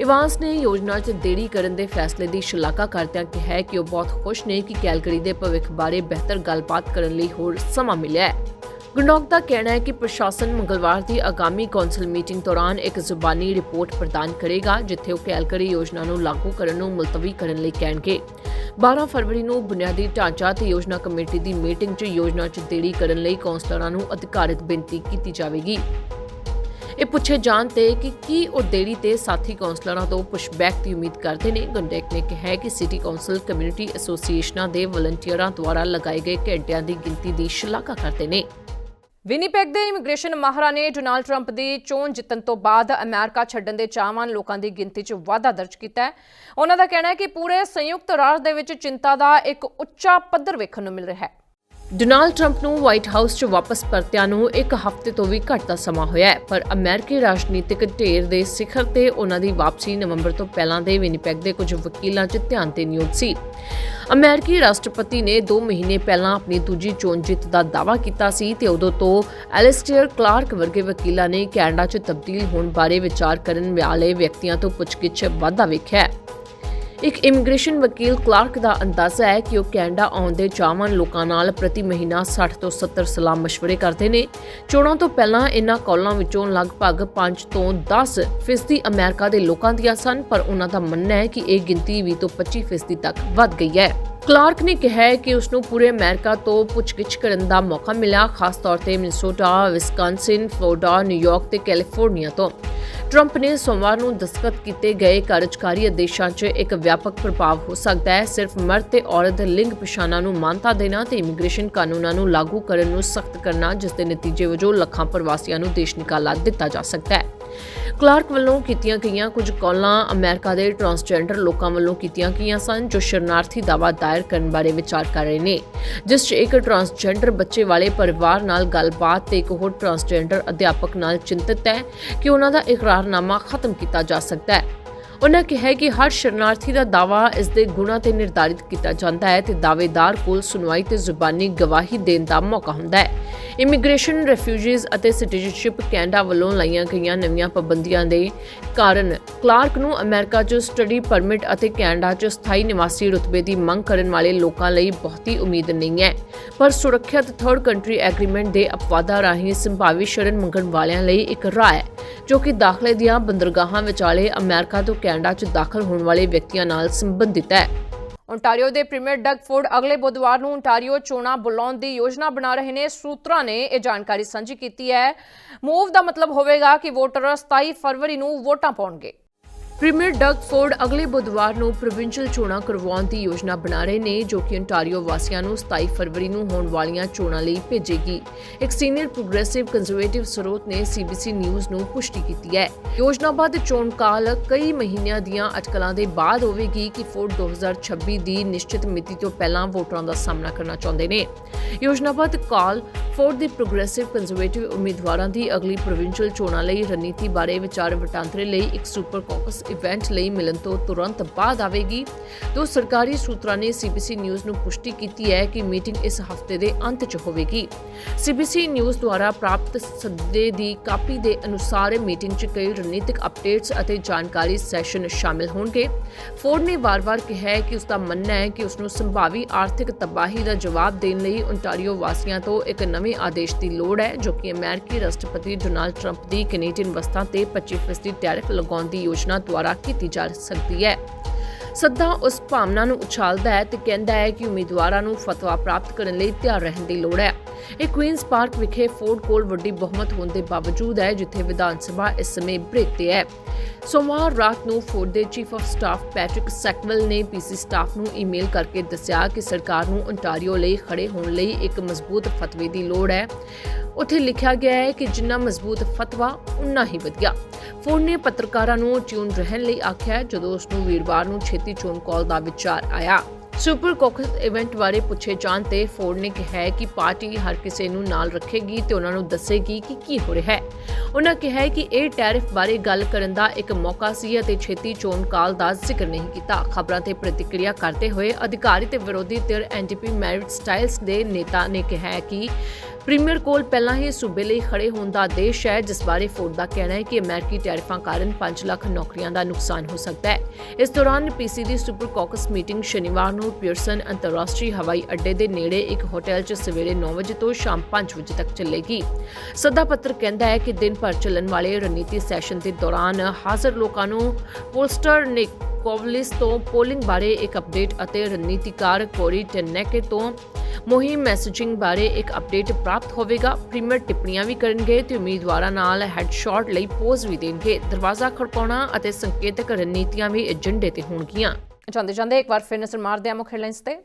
ਇਵਾਂਸ ਨੇ ਯੋਜਨਾ 'ਚ ਦੇਰੀ ਕਰਨ ਦੇ ਫੈਸਲੇ ਦੀ ਸ਼ਲਾਘਾ ਕਰਦਿਆਂ ਕਿਹਾ ਕਿ ਉਹ ਬਹੁਤ ਖੁਸ਼ ਨੇ ਕਿ ਕੈਲਗਰੀ ਦੇ ਭਵਿੱਖ ਬਾਰੇ ਬਿਹਤਰ ਗੱਲਬਾਤ ਕਰਨ ਲਈ ਹੋਰ ਸਮਾਂ ਮਿਲਿਆ ਹੈ। ਗੁੰਡੋਕ ਦਾ ਕਹਿਣਾ ਹੈ ਕਿ ਪ੍ਰਸ਼ਾਸਨ ਮੰਗਲਵਾਰ ਦੀ ਆਗਾਮੀ ਕੌਂਸਲ ਮੀਟਿੰਗ ਦੌਰਾਨ ਇੱਕ ਜ਼ੁਬਾਨੀ ਰਿਪੋਰਟ ਪ੍ਰਦਾਨ ਕਰੇਗਾ, ਜਿੱਥੇ ਉਹ ਕੈਲਗਰੀ ਯੋਜਨਾ ਨੂੰ ਲਾਗੂ ਕਰਨ ਨੂੰ ਮੁਲਤਵੀ ਕਰਨ ਲਈ ਕਹਿਣਗੇ। 12 ਫਰਵਰੀ ਨੂੰ ਬੁਨਿਆਦੀ ਢਾਂਚਾ ਤੇ ਯੋਜਨਾ ਕਮੇਟੀ ਦੀ ਮੀਟਿੰਗ 'ਚ ਯੋਜਨਾ 'ਚ ਦੇਰੀ ਕਰਨ ਲਈ ਕੌਂਸਲਰਾਂ ਨੂੰ ਅਧਿਕਾਰਤ ਬੇਨਤੀ ਕੀਤੀ ਜਾਵੇਗੀ। ਇਹ ਪੁੱਛੇ ਜਾਣ ਤੇ ਕਿ ਕੀ ਉਹ ਦੇਰੀ ਤੇ ਸਾਥੀ ਕੌਂਸਲਰਾਂ ਤੋਂ ਪੁਸ਼ਬੈਕ ਦੀ ਉਮੀਦ ਕਰਦੇ ਨੇ। ਗੰਡੇਕ ਨੇ ਕਿਹਾ ਕਿ ਸਿਟੀ ਕੌਂਸਲ ਕਮਿਊਨਿਟੀ ਐਸੋਸੀਏਸ਼ਨਾਂ ਦੇ ਵਲੰਟੀਅਰਾਂ ਦੁਆਰਾ ਲਗਾਏ ਗਏ ਘੰਟਿਆਂ ਦੀ ਗਿਣਤੀ ਦੀ ਸ਼ਲਾਘਾ ਕਰਦੇ ਨੇ। ਵਿਨੀਪੈਗ ਦੇ ਇਮੀਗ੍ਰੇਸ਼ਨ ਮਾਹਰਾਂ ਨੇ ਡੋਨਾਲਡ ਟਰੰਪ ਦੀ ਚੋਣ ਜਿੱਤਣ ਤੋਂ ਬਾਅਦ ਅਮਰੀਕਾ ਛੱਡਣ ਦੇ ਚਾਹਵਾਨ ਲੋਕਾਂ ਦੀ ਗਿਣਤੀ 'ਚ ਵਾਧਾ ਦਰਜ ਕੀਤਾ ਹੈ। ਉਹਨਾਂ ਦਾ ਕਹਿਣਾ ਹੈ ਕਿ ਪੂਰੇ ਸੰਯੁਕਤ ਰਾਜ ਦੇ ਵਿੱਚ ਚਿੰਤਾ ਦਾ ਇੱਕ ਉੱਚਾ ਪੱਧਰ ਵੇਖਣ ਨੂੰ ਮਿਲ ਰਿਹਾ ਹੈ। ਡੋਨਾਲਡ ਟਰੰਪ ਨੂੰ ਵਾਈਟ ਹਾਊਸ 'ਚ ਵਾਪਸ ਪਰਤਿਆਂ ਨੂੰ ਇੱਕ ਹਫ਼ਤੇ ਤੋਂ ਵੀ ਘੱਟ ਦਾ ਸਮਾਂ ਹੋਇਆ ਹੈ, ਪਰ ਅਮਰੀਕੀ ਰਾਜਨੀਤਿਕ ਢੇਰ ਦੇ ਸਿਖਰ ਤੇ ਉਹਨਾਂ ਦੀ ਵਾਪਸੀ ਨਵੰਬਰ ਤੋਂ ਪਹਿਲਾਂ ਦੇ ਵਿਨੀਪੈਗ ਦੇ ਕੁਝ ਵਕੀਲਾਂ 'ਚ ਧਿਆਨ ਤੇ ਨਿਯੁਕਤ ਸੀ। ਅਮਰੀਕੀ ਰਾਸ਼ਟਰਪਤੀ ਨੇ 2 ਮਹੀਨੇ ਪਹਿਲਾਂ ਆਪਣੀ ਦੂਜੀ ਚੋਣ ਜਿੱਤ ਦਾ ਦਾਅਵਾ ਕੀਤਾ ਸੀ ਤੇ ਉਦੋਂ ਤੋਂ ਐਲਿਸਟੀਅਰ ਕਲਾਰਕ ਵਰਗੇ ਵਕੀਲਾਂ ਨੇ ਕੈਨੇਡਾ 'ਚ ਤਬਦੀਲ ਹੋਣ ਬਾਰੇ ਵਿਚਾਰ ਕਰਨ ਵਾਲੇ ਵਿਅਕਤੀਆਂ ਤੋਂ ਪੁੱਛਗਿੱਛ ਵਾਧਾ ਵੇਖਿਆ ਇੱਕ ਇਮੀਗ੍ਰੇਸ਼ਨ ਵਕੀਲ ਕਲਾਰਕ ਦਾ ਅੰਦਾਜ਼ਾ ਹੈ ਕਿ ਉਹ ਕੈਨੇਡਾ ਆਉਣ ਦੇ ਚਾਹਵਾਨ ਲੋਕਾਂ ਨਾਲ ਪ੍ਰਤੀ ਮਹੀਨਾ 60 ਤੋਂ 70 ਸਲਾਹ ਮਸ਼ਵਰੇ ਕਰਦੇ ਨੇ। ਚੋਣਾਂ ਤੋਂ ਪਹਿਲਾਂ ਇਨ੍ਹਾਂ ਕਾਲਾਂ ਵਿੱਚੋਂ ਲਗਭਗ 5 ਤੋਂ 10 ਫੀਸਦੀ ਅਮਰੀਕਾ ਦੇ ਲੋਕਾਂ ਦੀਆਂ ਸਨ, ਪਰ ਉਹਨਾਂ ਦਾ ਮੰਨਣਾ ਹੈ ਕਿ ਇਹ ਗਿਣਤੀ 20 ਤੋਂ 25 ਫੀਸਦੀ ਤੱਕ ਵੱਧ ਗਈ ਹੈ। ਕਲਾਰਕ ਨੇ ਕਿਹਾ ਹੈ ਕਿ ਉਸ ਨੂੰ ਪੂਰੇ ਅਮਰੀਕਾ ਤੋਂ ਪੁੱਛਗਿੱਛ ਕਰਨ ਦਾ ਮੌਕਾ ਮਿਲਿਆ ਖਾਸ ਤੌਰ ਤੇ Minnesota, Wisconsin, Florida, New York ਤੇ ਕੈਲੀਫੋਰਨੀਆ ਤੋਂ। ਟਰੰਪ ਨੇ ਸੋਮਵਾਰ ਨੂੰ ਦਸਤਖਤ ਕੀਤੇ ਗਏ ਕਾਰਜਕਾਰੀ ਆਦੇਸ਼ਾਂ 'ਚ ਇੱਕ ਵਿਆਪਕ ਪ੍ਰਭਾਵ ਹੋ ਸਕਦਾ ਹੈ। ਸਿਰਫ ਮਰਦ ਤੇ ਔਰਤ ਦੇ ਲਿੰਗ ਪਛਾਣਾਂ ਨੂੰ ਮਾਨਤਾ ਦੇਣਾ ਤੇ ਇਮੀਗ੍ਰੇਸ਼ਨ ਕਾਨੂੰਨਾਂ ਨੂੰ ਲਾਗੂ ਕਰਨ ਨੂੰ ਸਖਤ ਕਰਨਾ ਜਿਸ ਦੇ ਨਤੀਜੇ ਵਜੋਂ ਲੱਖਾਂ ਪ੍ਰਵਾਸੀਆਂ ਨੂੰ ਦੇਸ਼ ਨਿਕਾਲਾ ਦਿੱਤਾ ਜਾ ਸਕਦਾ ਹੈ। ਕਲਾਰਕ ਵੱਲੋਂ ਕੀਤੀਆਂ ਗਈਆਂ ਕੁਝ ਕਾਲਾਂ ਅਮਰੀਕਾ ਦੇ ਟਰਾਂਸਜੈਂਡਰ ਲੋਕਾਂ ਵੱਲੋਂ ਕੀਤੀਆਂ ਗਈਆਂ ਸਨ, ਜੋ ਸ਼ਰਨਾਰਥੀ ਦਾਅਵਾ ਦਾਇਰ ਕਰਨ ਬਾਰੇ ਵਿਚਾਰ ਕਰ ਰਹੇ ਨੇ, ਜਿਸ 'ਚ ਇੱਕ ਟਰਾਂਸਜੈਂਡਰ ਬੱਚੇ ਵਾਲੇ ਪਰਿਵਾਰ ਨਾਲ ਗੱਲਬਾਤ ਤੇ ਇੱਕ ਹੋਰ ਟਰਾਂਸਜੈਂਡਰ ਅਧਿਆਪਕ ਨਾਲ ਚਿੰਤਤ ਹੈ ਕਿ ਉਹਨਾਂ ਦਾ ਇਕਰਾਰਨਾਮਾ ਖਤਮ ਕੀਤਾ ਜਾ ਸਕਦਾ ਹੈ। ਉਹਨਾਂ ਕਿਹਾ ਕਿ ਹਰ ਸ਼ਰਨਾਰਥੀ ਦਾ ਦਾਵਾ ਇਸ ਦੇ ਗੁਣਾਂ ਤੇ ਨਿਰਧਾਰਿਤ ਕੀਤਾ ਜਾਂਦਾ ਹੈ ਤੇ ਦਾਅਵੇਦਾਰ ਕੋਲ ਸੁਣਵਾਈ ਤੇ ਜ਼ੁਬਾਨੀ ਗਵਾਹੀ ਦੇਣ ਦਾ ਮੌਕਾ ਹੁੰਦਾ ਹੈ। ਇਮੀਗ੍ਰੇਸ਼ਨ ਰੈਫਿਊਜੀਜ਼ ਅਤੇ ਸਿਟੀਜ਼ਨਸ਼ਿਪ ਕੈਨੇਡਾ ਵੱਲੋਂ ਲਾਈਆਂ ਗਈਆਂ ਨਵੀਆਂ ਪਾਬੰਦੀਆਂ ਦੇ ਕਾਰਨ ਕਲਾਰਕ ਨੂੰ ਅਮਰੀਕਾ 'ਚ ਸਟੱਡੀ ਪਰਮਿਟ ਅਤੇ ਕੈਨੇਡਾ 'ਚ ਸਥਾਈ ਨਿਵਾਸੀ ਰੁਤਬੇ ਦੀ ਮੰਗ ਕਰਨ ਵਾਲੇ ਲੋਕਾਂ ਲਈ ਬਹੁਤੀ ਉਮੀਦ ਨਹੀਂ ਹੈ। ਪਰ ਸੁਰੱਖਿਅਤ ਥਰਡ ਕੰਟਰੀ ਐਗਰੀਮੈਂਟ ਦੇ ਅਪਵਾਦਾਂ ਰਾਹੀਂ ਸੰਭਾਵੀ ਸ਼ਰਨ ਮੰਗਣ ਵਾਲਿਆਂ ਲਈ ਇੱਕ ਰਾਹ ਹੈ ਜੋ ਕਿ ਦਾਖਲੇ ਦੀਆਂ ਬੰਦਰਗਾਹਾਂ ਵਿਚਾਲੇ ਅਮਰੀਕਾ ਤੋਂ ਕੈਨੇਡਾ 'ਚ ਦਾਖਲ ਹੋਣ ਵਾਲੇ ਵਿਅਕਤੀਆਂ ਨਾਲ ਸੰਬੰਧਿਤ ਹੈ। ਓਨਟਾਰੀਓ ਦੇ ਪ੍ਰੀਮੀਅਰ ਡਗ ਫੋਰਡ ਅਗਲੇ ਬੁੱਧਵਾਰ ਨੂੰ ਓਨਟਾਰੀਓ ਚੋਣਾਂ ਬੁਲਾਉਣ ਦੀ ਯੋਜਨਾ ਬਣਾ ਰਹੇ ਨੇ। ਸੂਤਰਾਂ ਨੇ ਇਹ ਜਾਣਕਾਰੀ ਸਾਂਝੀ ਕੀਤੀ ਹੈ। ਮੂਵ ਦਾ ਮਤਲਬ ਹੋਵੇਗਾ ਕਿ ਵੋਟਰ 27 ਫਰਵਰੀ ਨੂੰ ਵੋਟਾਂ ਪਾਉਣਗੇ। ਪ੍ਰੀਮੀਅਰ ਡਗ ਫੋਰਡ ਅਗਲੇ ਬੁੱਧਵਾਰ ਨੂੰ ਪ੍ਰੋਵਿੰਸ਼ੀਅਲ ਚੋਣਾਂ ਕਰਵਾਉਣ ਦੀ ਯੋਜਨਾ ਬਣਾ ਰਹੇ ਨੇ, ਜੋ ਕਿ ontario ਵਾਸੀਆਂ ਨੂੰ 27 ਫਰਵਰੀ ਨੂੰ ਹੋਣ ਵਾਲੀਆਂ ਚੋਣਾਂ ਲਈ ਭੇਜੇਗੀ। ਇੱਕ ਸੀਨੀਅਰ ਪ੍ਰੋਗਰੈਸਿਵ ਕੰਜ਼ਰਵੇਟਿਵ ਸਰੋਤ ਨੇ CBC ਨਿਊਜ਼ ਨੂੰ ਪੁਸ਼ਟੀ ਕੀਤੀ ਹੈ। ਯੋਜਨਾਬੱਧ ਚੋਣ ਕਾਲ ਕਈ ਮਹੀਨਿਆਂ ਦੀਆਂ ਅਟਕਲਾਂ ਦੇ ਬਾਅਦ ਹੋਵੇਗੀ ਕਿ ਫੋਰਡ 2026 ਦੀ ਨਿਸ਼ਚਿਤ ਮਿਤੀ ਤੋਂ ਪਹਿਲਾਂ ਵੋਟਰਾਂ ਦਾ ਸਾਹਮਣਾ ਕਰਨਾ ਚਾਹੁੰਦੇ ਨੇ। ਯੋਜਨਾਬੱਧ ਕਾਲ ਫੋਰਡ ਦੇ ਪ੍ਰੋਗਰੈਸਿਵ ਕੰਜ਼ਰਵੇਟਿਵ ਉਮੀਦਵਾਰਾਂ ਦੀ ਅਗਲੀ ਪ੍ਰੋਵਿੰਸ਼ੀਅਲ ਚੋਣਾਂ ਲਈ ਰਣਨੀਤੀ ਬਾਰੇ ਵਿਚਾਰ ਵਟਾਂਦਰੇ ਲਈ ਇੱਕ ਸੁਪਰ ਕਾਕਸ ਇਵੈਂਟ ਲਈ ਮਿਲਣ ਤੋਂ ਤੁਰੰਤ ਬਾਅਦ ਆਵੇਗੀ। ਦੋ ਸਰਕਾਰੀ ਸੂਤਰਾਂ ਨੇ ਸੀਬੀਸੀ ਨਿਊਜ਼ ਨੂੰ ਪੁਸ਼ਟੀ ਕੀਤੀ ਹੈ ਕਿ ਮੀਟਿੰਗ ਇਸ ਹਫ਼ਤੇ ਦੇ ਅੰਤ 'ਚ ਹੋਵੇਗੀ। ਸੀਬੀਸੀ ਨਿਊਜ਼ ਦੁਆਰਾ ਪ੍ਰਾਪਤ ਸੱਦੇ ਦੀ ਕਾਪੀ ਦੇ ਅਨੁਸਾਰ ਮੀਟਿੰਗ 'ਚ ਕਈ ਰਣਨੀਤਿਕ ਅਪਡੇਟਸ ਅਤੇ ਜਾਣਕਾਰੀ ਸੈਸ਼ਨ ਸ਼ਾਮਿਲ ਹੋਣਗੇ। ਫੋਰਡ ਨੇ ਵਾਰ-ਵਾਰ ਕਿਹਾ ਹੈ ਕਿ ਉਸ ਦਾ ਮੰਨਣਾ ਹੈ ਕਿ ਉਸ ਨੂੰ ਸੰਭਾਵੀ ਆਰਥਿਕ ਤਬਾਹੀ ਦਾ ਜਵਾਬ ਦੇਣ ਲਈ ਓਨਟਾਰੀਓ ਵਾਸੀਆਂ ਤੋਂ ਇੱਕ ਨਵੇਂ ਆਦੇਸ਼ ਦੀ ਲੋੜ ਹੈ, ਜੋ ਕਿ ਅਮਰੀਕੀ ਰਾਸ਼ਟਰਪਤੀ ਡੋਨਾਲਡ ਟਰੰਪ ਦੀ ਕੈਨੇਡੀਅਨ ਵਸਤਾਂ ਤੇ 25% ਟੈਰਿਫ ਲਗਾਉਣ ਦੀ ਯੋਜਨਾ ਦੁਆਰਾ ਕੀਤੀ ਜਾ ਸਕਦੀ ਹੈ। ਸੱਦਾ ਉਸ ਭਾਵਨਾ ਨੂੰ ਉਛਾਲਦਾ ਹੈ ਤੇ ਕਹਿੰਦਾ ਹੈ ਕਿ ਉਮੀਦਵਾਰਾਂ ਨੂੰ ਫਤਵਾ ਪ੍ਰਾਪਤ ਕਰਨ ਲਈ ਤਿਆਰ ਰਹਿਣ ਦੀ ਲੋੜ ਹੈ। ਇਹ ਕੁਈਨਸ ਪਾਰਕ ਵਿਖੇ ਫੋਰਡ ਕੋਲ ਵੱਡੀ ਬਹੁਮਤ ਹੋਣ ਦੇ ਬਾਵਜੂਦ ਹੈ, ਜਿੱਥੇ ਵਿਧਾਨ ਸਭਾ ਇਸ ਸਮੇਂ ਬ੍ਰੇਕ ਤੇ ਹੈ। ਸੋਮਵਾਰ ਰਾਤ ਨੂੰ ਫੋਰਡ ਦੇ chief of staff Patrick Sackville ਨੇ ਪੀਸੀ ਸਟਾਫ ਨੂੰ ਈਮੇਲ ਕਰਕੇ ਦੱਸਿਆ ਕਿ ਸਰਕਾਰ ਨੂੰ ਓਨਟਾਰੀਓ ਲਈ ਖੜੇ ਹੋਣ ਲਈ ਇੱਕ ਮਜ਼ਬੂਤ ਫਤਵੇ ਦੀ ਲੋੜ ਹੈ। ਉੱਥੇ ਲਿਖਿਆ ਗਿਆ ਹੈ ਕਿ ਜਿੰਨਾ ਮਜ਼ਬੂਤ ਫਤਵਾ ਉਨਾ ਹੀ ਵਧੀਆ। ਫੋਰਡ ਨੇ ਪੱਤਰਕਾਰਾਂ ਨੂੰ ਟਿਊਨ ਰਹਿਣ ਲਈ ਆਖਿਆ ਜਦੋਂ ਉਸ ਨੂੰ ਵੀਰਵਾਰ ਨੂੰ ਛੇਤੀ ਚੋਣ ਕਾਲ ਦਾ ਵਿਚਾਰ ਆਇਆ। ਸੁਪਰ ਕੋਕਸ ਇਵੈਂਟ ਬਾਰੇ ਪੁੱਛੇ ਜਾਣ ਤੇ ਫੋਰਡ ਨੇ ਕਿਹਾ ਕਿ ਪਾਰਟੀ ਹਰ ਕਿਸੇ ਨੂੰ ਨਾਲ ਰੱਖੇਗੀ ਤੇ ਉਹਨਾਂ ਨੂੰ ਦੱਸੇਗੀ ਕਿ ਕੀ ਹੋ ਰਿਹਾ ਹੈ। ਉਹਨਾਂ ਕਿਹਾ ਕਿ ਇਹ ਟੈਰਿਫ ਬਾਰੇ ਗੱਲ ਕਰਨ ਦਾ ਇੱਕ ਮੌਕਾ ਸੀ ਅਤੇ ਛੇਤੀ ਚੋਣ ਕਾਲ ਦਾ ਜ਼ਿਕਰ ਨਹੀਂ ਕੀਤਾ। ਖਬਰਾਂ ਤੇ ਪ੍ਰਤੀਕਿਰਿਆ ਕਰਦੇ ਹੋਏ ਅਧਿਕਾਰੀ ਤੇ ਵਿਰੋਧੀ ਧਿਰ ਐਨਡੀਪੀ ਮੈਰਿਟ ਸਟਾਈਲਸ ਦੇ ਨੇਤਾ ਨੇ ਕਿਹਾ ਕਿ ਪ੍ਰੀਮੀਅਰ ਕੋਲ ਪਹਿਲਾਂ ਹੀ ਸੂਬੇ ਲਈ ਖੜੇ ਹੋਣ ਦਾ ਆਦੇਸ਼ ਹੈ, ਜਿਸ ਬਾਰੇ ਫੋਰਡ ਦਾ ਕਹਿਣਾ ਹੈ ਕਿ ਅਮਰੀਕੀ ਟੈਰਿਫਾਂ ਕਾਰਨ 5 ਲੱਖ ਨੌਕਰੀਆਂ ਦਾ ਨੁਕਸਾਨ ਹੋ ਸਕਦਾ ਹੈ। ਇਸ ਦੌਰਾਨ ਪੀਸੀ ਦੀ ਸੁਪਰ ਕਾਕਸ ਮੀਟਿੰਗ ਸ਼ਨੀਵਾਰ ਨੂੰ ਪਿਅਰਸਨ ਅੰਤਰਰਾਸ਼ਟਰੀ ਹਵਾਈ ਅੱਡੇ ਦੇ ਨੇੜੇ ਇੱਕ ਹੋਟਲ 'ਚ ਸਵੇਰੇ 9 ਵਜੇ ਤੋਂ ਸ਼ਾਮ 5 ਵਜੇ ਤੱਕ ਚੱਲੇਗੀ। ਸੱਦਾ ਪੱਤਰ ਕਹਿੰਦਾ ਹੈ ਕਿ ਦਿਨ ਭਰ ਚੱਲਣ ਵਾਲੇ ਰਣਨੀਤੀ ਸੈਸ਼ਨ ਦੇ ਦੌਰਾਨ ਹਾਜ਼ਰ ਲੋਕਾਂ ਨੂੰ ਪੋਸਟਰ ਨੇ ਕੋਵਲਿਸ ਤੋਂ ਪੋਲਿੰਗ ਬਾਰੇ ਇੱਕ ਅਪਡੇਟ ਅਤੇ ਰਣਨੀਤੀਕਾਰ ਕੋਰੀ ਟੈਨੈਕੇ ਤੋਂ ਮੁਹਿੰਮ ਮੈਸੇਜਿੰਗ ਬਾਰੇ ਇੱਕ ਅਪਡੇਟ ਪ੍ਰਾਪਤ ਹੋਵੇਗਾ। ਪ੍ਰੀਮੀਅਰ ਟਿੱਪਣੀਆਂ ਵੀ ਕਰਨਗੇ ਤੇ ਉਮੀਦਵਾਰਾਂ ਨਾਲ ਹੈਡਸ਼ਾਟ ਲਈ ਪੋਜ਼ ਵੀ ਦੇਣਗੇ। ਦਰਵਾਜ਼ਾ ਖੜਕਾਉਣਾ ਅਤੇ ਸੰਕੇਤਕ ਰਣਨੀਤੀਆਂ ਵੀ ਏਜੰਡੇ ਤੇ ਹੋਣਗੀਆਂ। ਜਾਂਦੇ ਜਾਂਦੇ ਇੱਕ ਵਾਰ ਫਿਰ ਨਜ਼ਰ ਮਾਰਦੇ ਹਾਂ ਮੁੱਖ ਹੈਡਲਾਈਨਸ ਤੇ।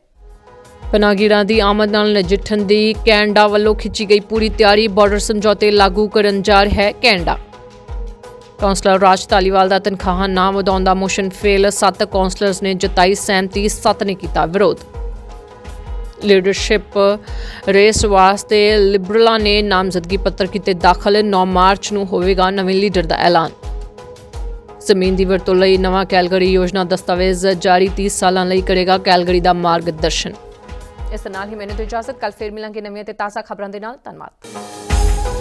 ਪਨਾਗੀਰਾਂ ਦੀ ਆਮਦ ਨਾਲ ਨਜਿੱਠਣ ਦੀ ਕੈਨੇਡਾ ਵੱਲੋਂ ਖਿੱਚੀ ਗਈ ਪੂਰੀ ਤਿਆਰੀ। ਬਾਰਡਰ ਸਮਝੌਤੇ ਲਾਗੂ ਕਰਨ ਜਾ ਰਿਹਾ ਹੈ ਕੈਨੇਡਾ। ਕੌਂਸਲਰ ਰਾਜ ਧਾਲੀਵਾਲ ਦਾ ਤਨਖਾਹਾਂ ਨਾ ਵਧਾਉਣ ਦਾ ਮੋਸ਼ਨ ਫੇਲ, ਸੱਤ ਕੌਂਸਲਰਸ ਨੇ ਜਤਾਈ ਸਹਿਮਤੀ ਸੱਤ ਨੇ ਕੀਤਾ ਵਿਰੋਧ। ਲੀਡਰਸ਼ਿਪ ਰੇਸ ਵਾਸਤੇ ਲਿਬਰਲਾਂ ਨੇ ਨਾਮਜ਼ਦਗੀ ਪੱਤਰ ਕੀਤੇ ਦਾਖਲ 9 ਮਾਰਚ ਨੂੰ ਹੋਵੇਗਾ ਨਵੇਂ ਲੀਡਰ ਦਾ ਐਲਾਨ। ਜ਼ਮੀਨ ਦੀ ਵਰਤੋਂ ਲਈ ਨਵਾਂ ਕੈਲਗਰੀ ਯੋਜਨਾ ਦਸਤਾਵੇਜ਼ ਜਾਰੀ 30 ਸਾਲਾਂ ਲਈ ਕਰੇਗਾ ਕੈਲਗਰੀ ਦਾ ਮਾਰਗਦਰਸ਼ਨ। ਇਸ ਨਾਲ ਹੀ ਮੈਨੂੰ ਤੇ ਇਜਾਜ਼ਤ ਕੱਲ ਫਿਰ ਮਿਲਾਂਗੇ ਨਵੀਆਂ ਤੇ ਤਾਜ਼ਾ ਖਬਰਾਂ ਦੇ ਨਾਲ। ਧੰਨਵਾਦ।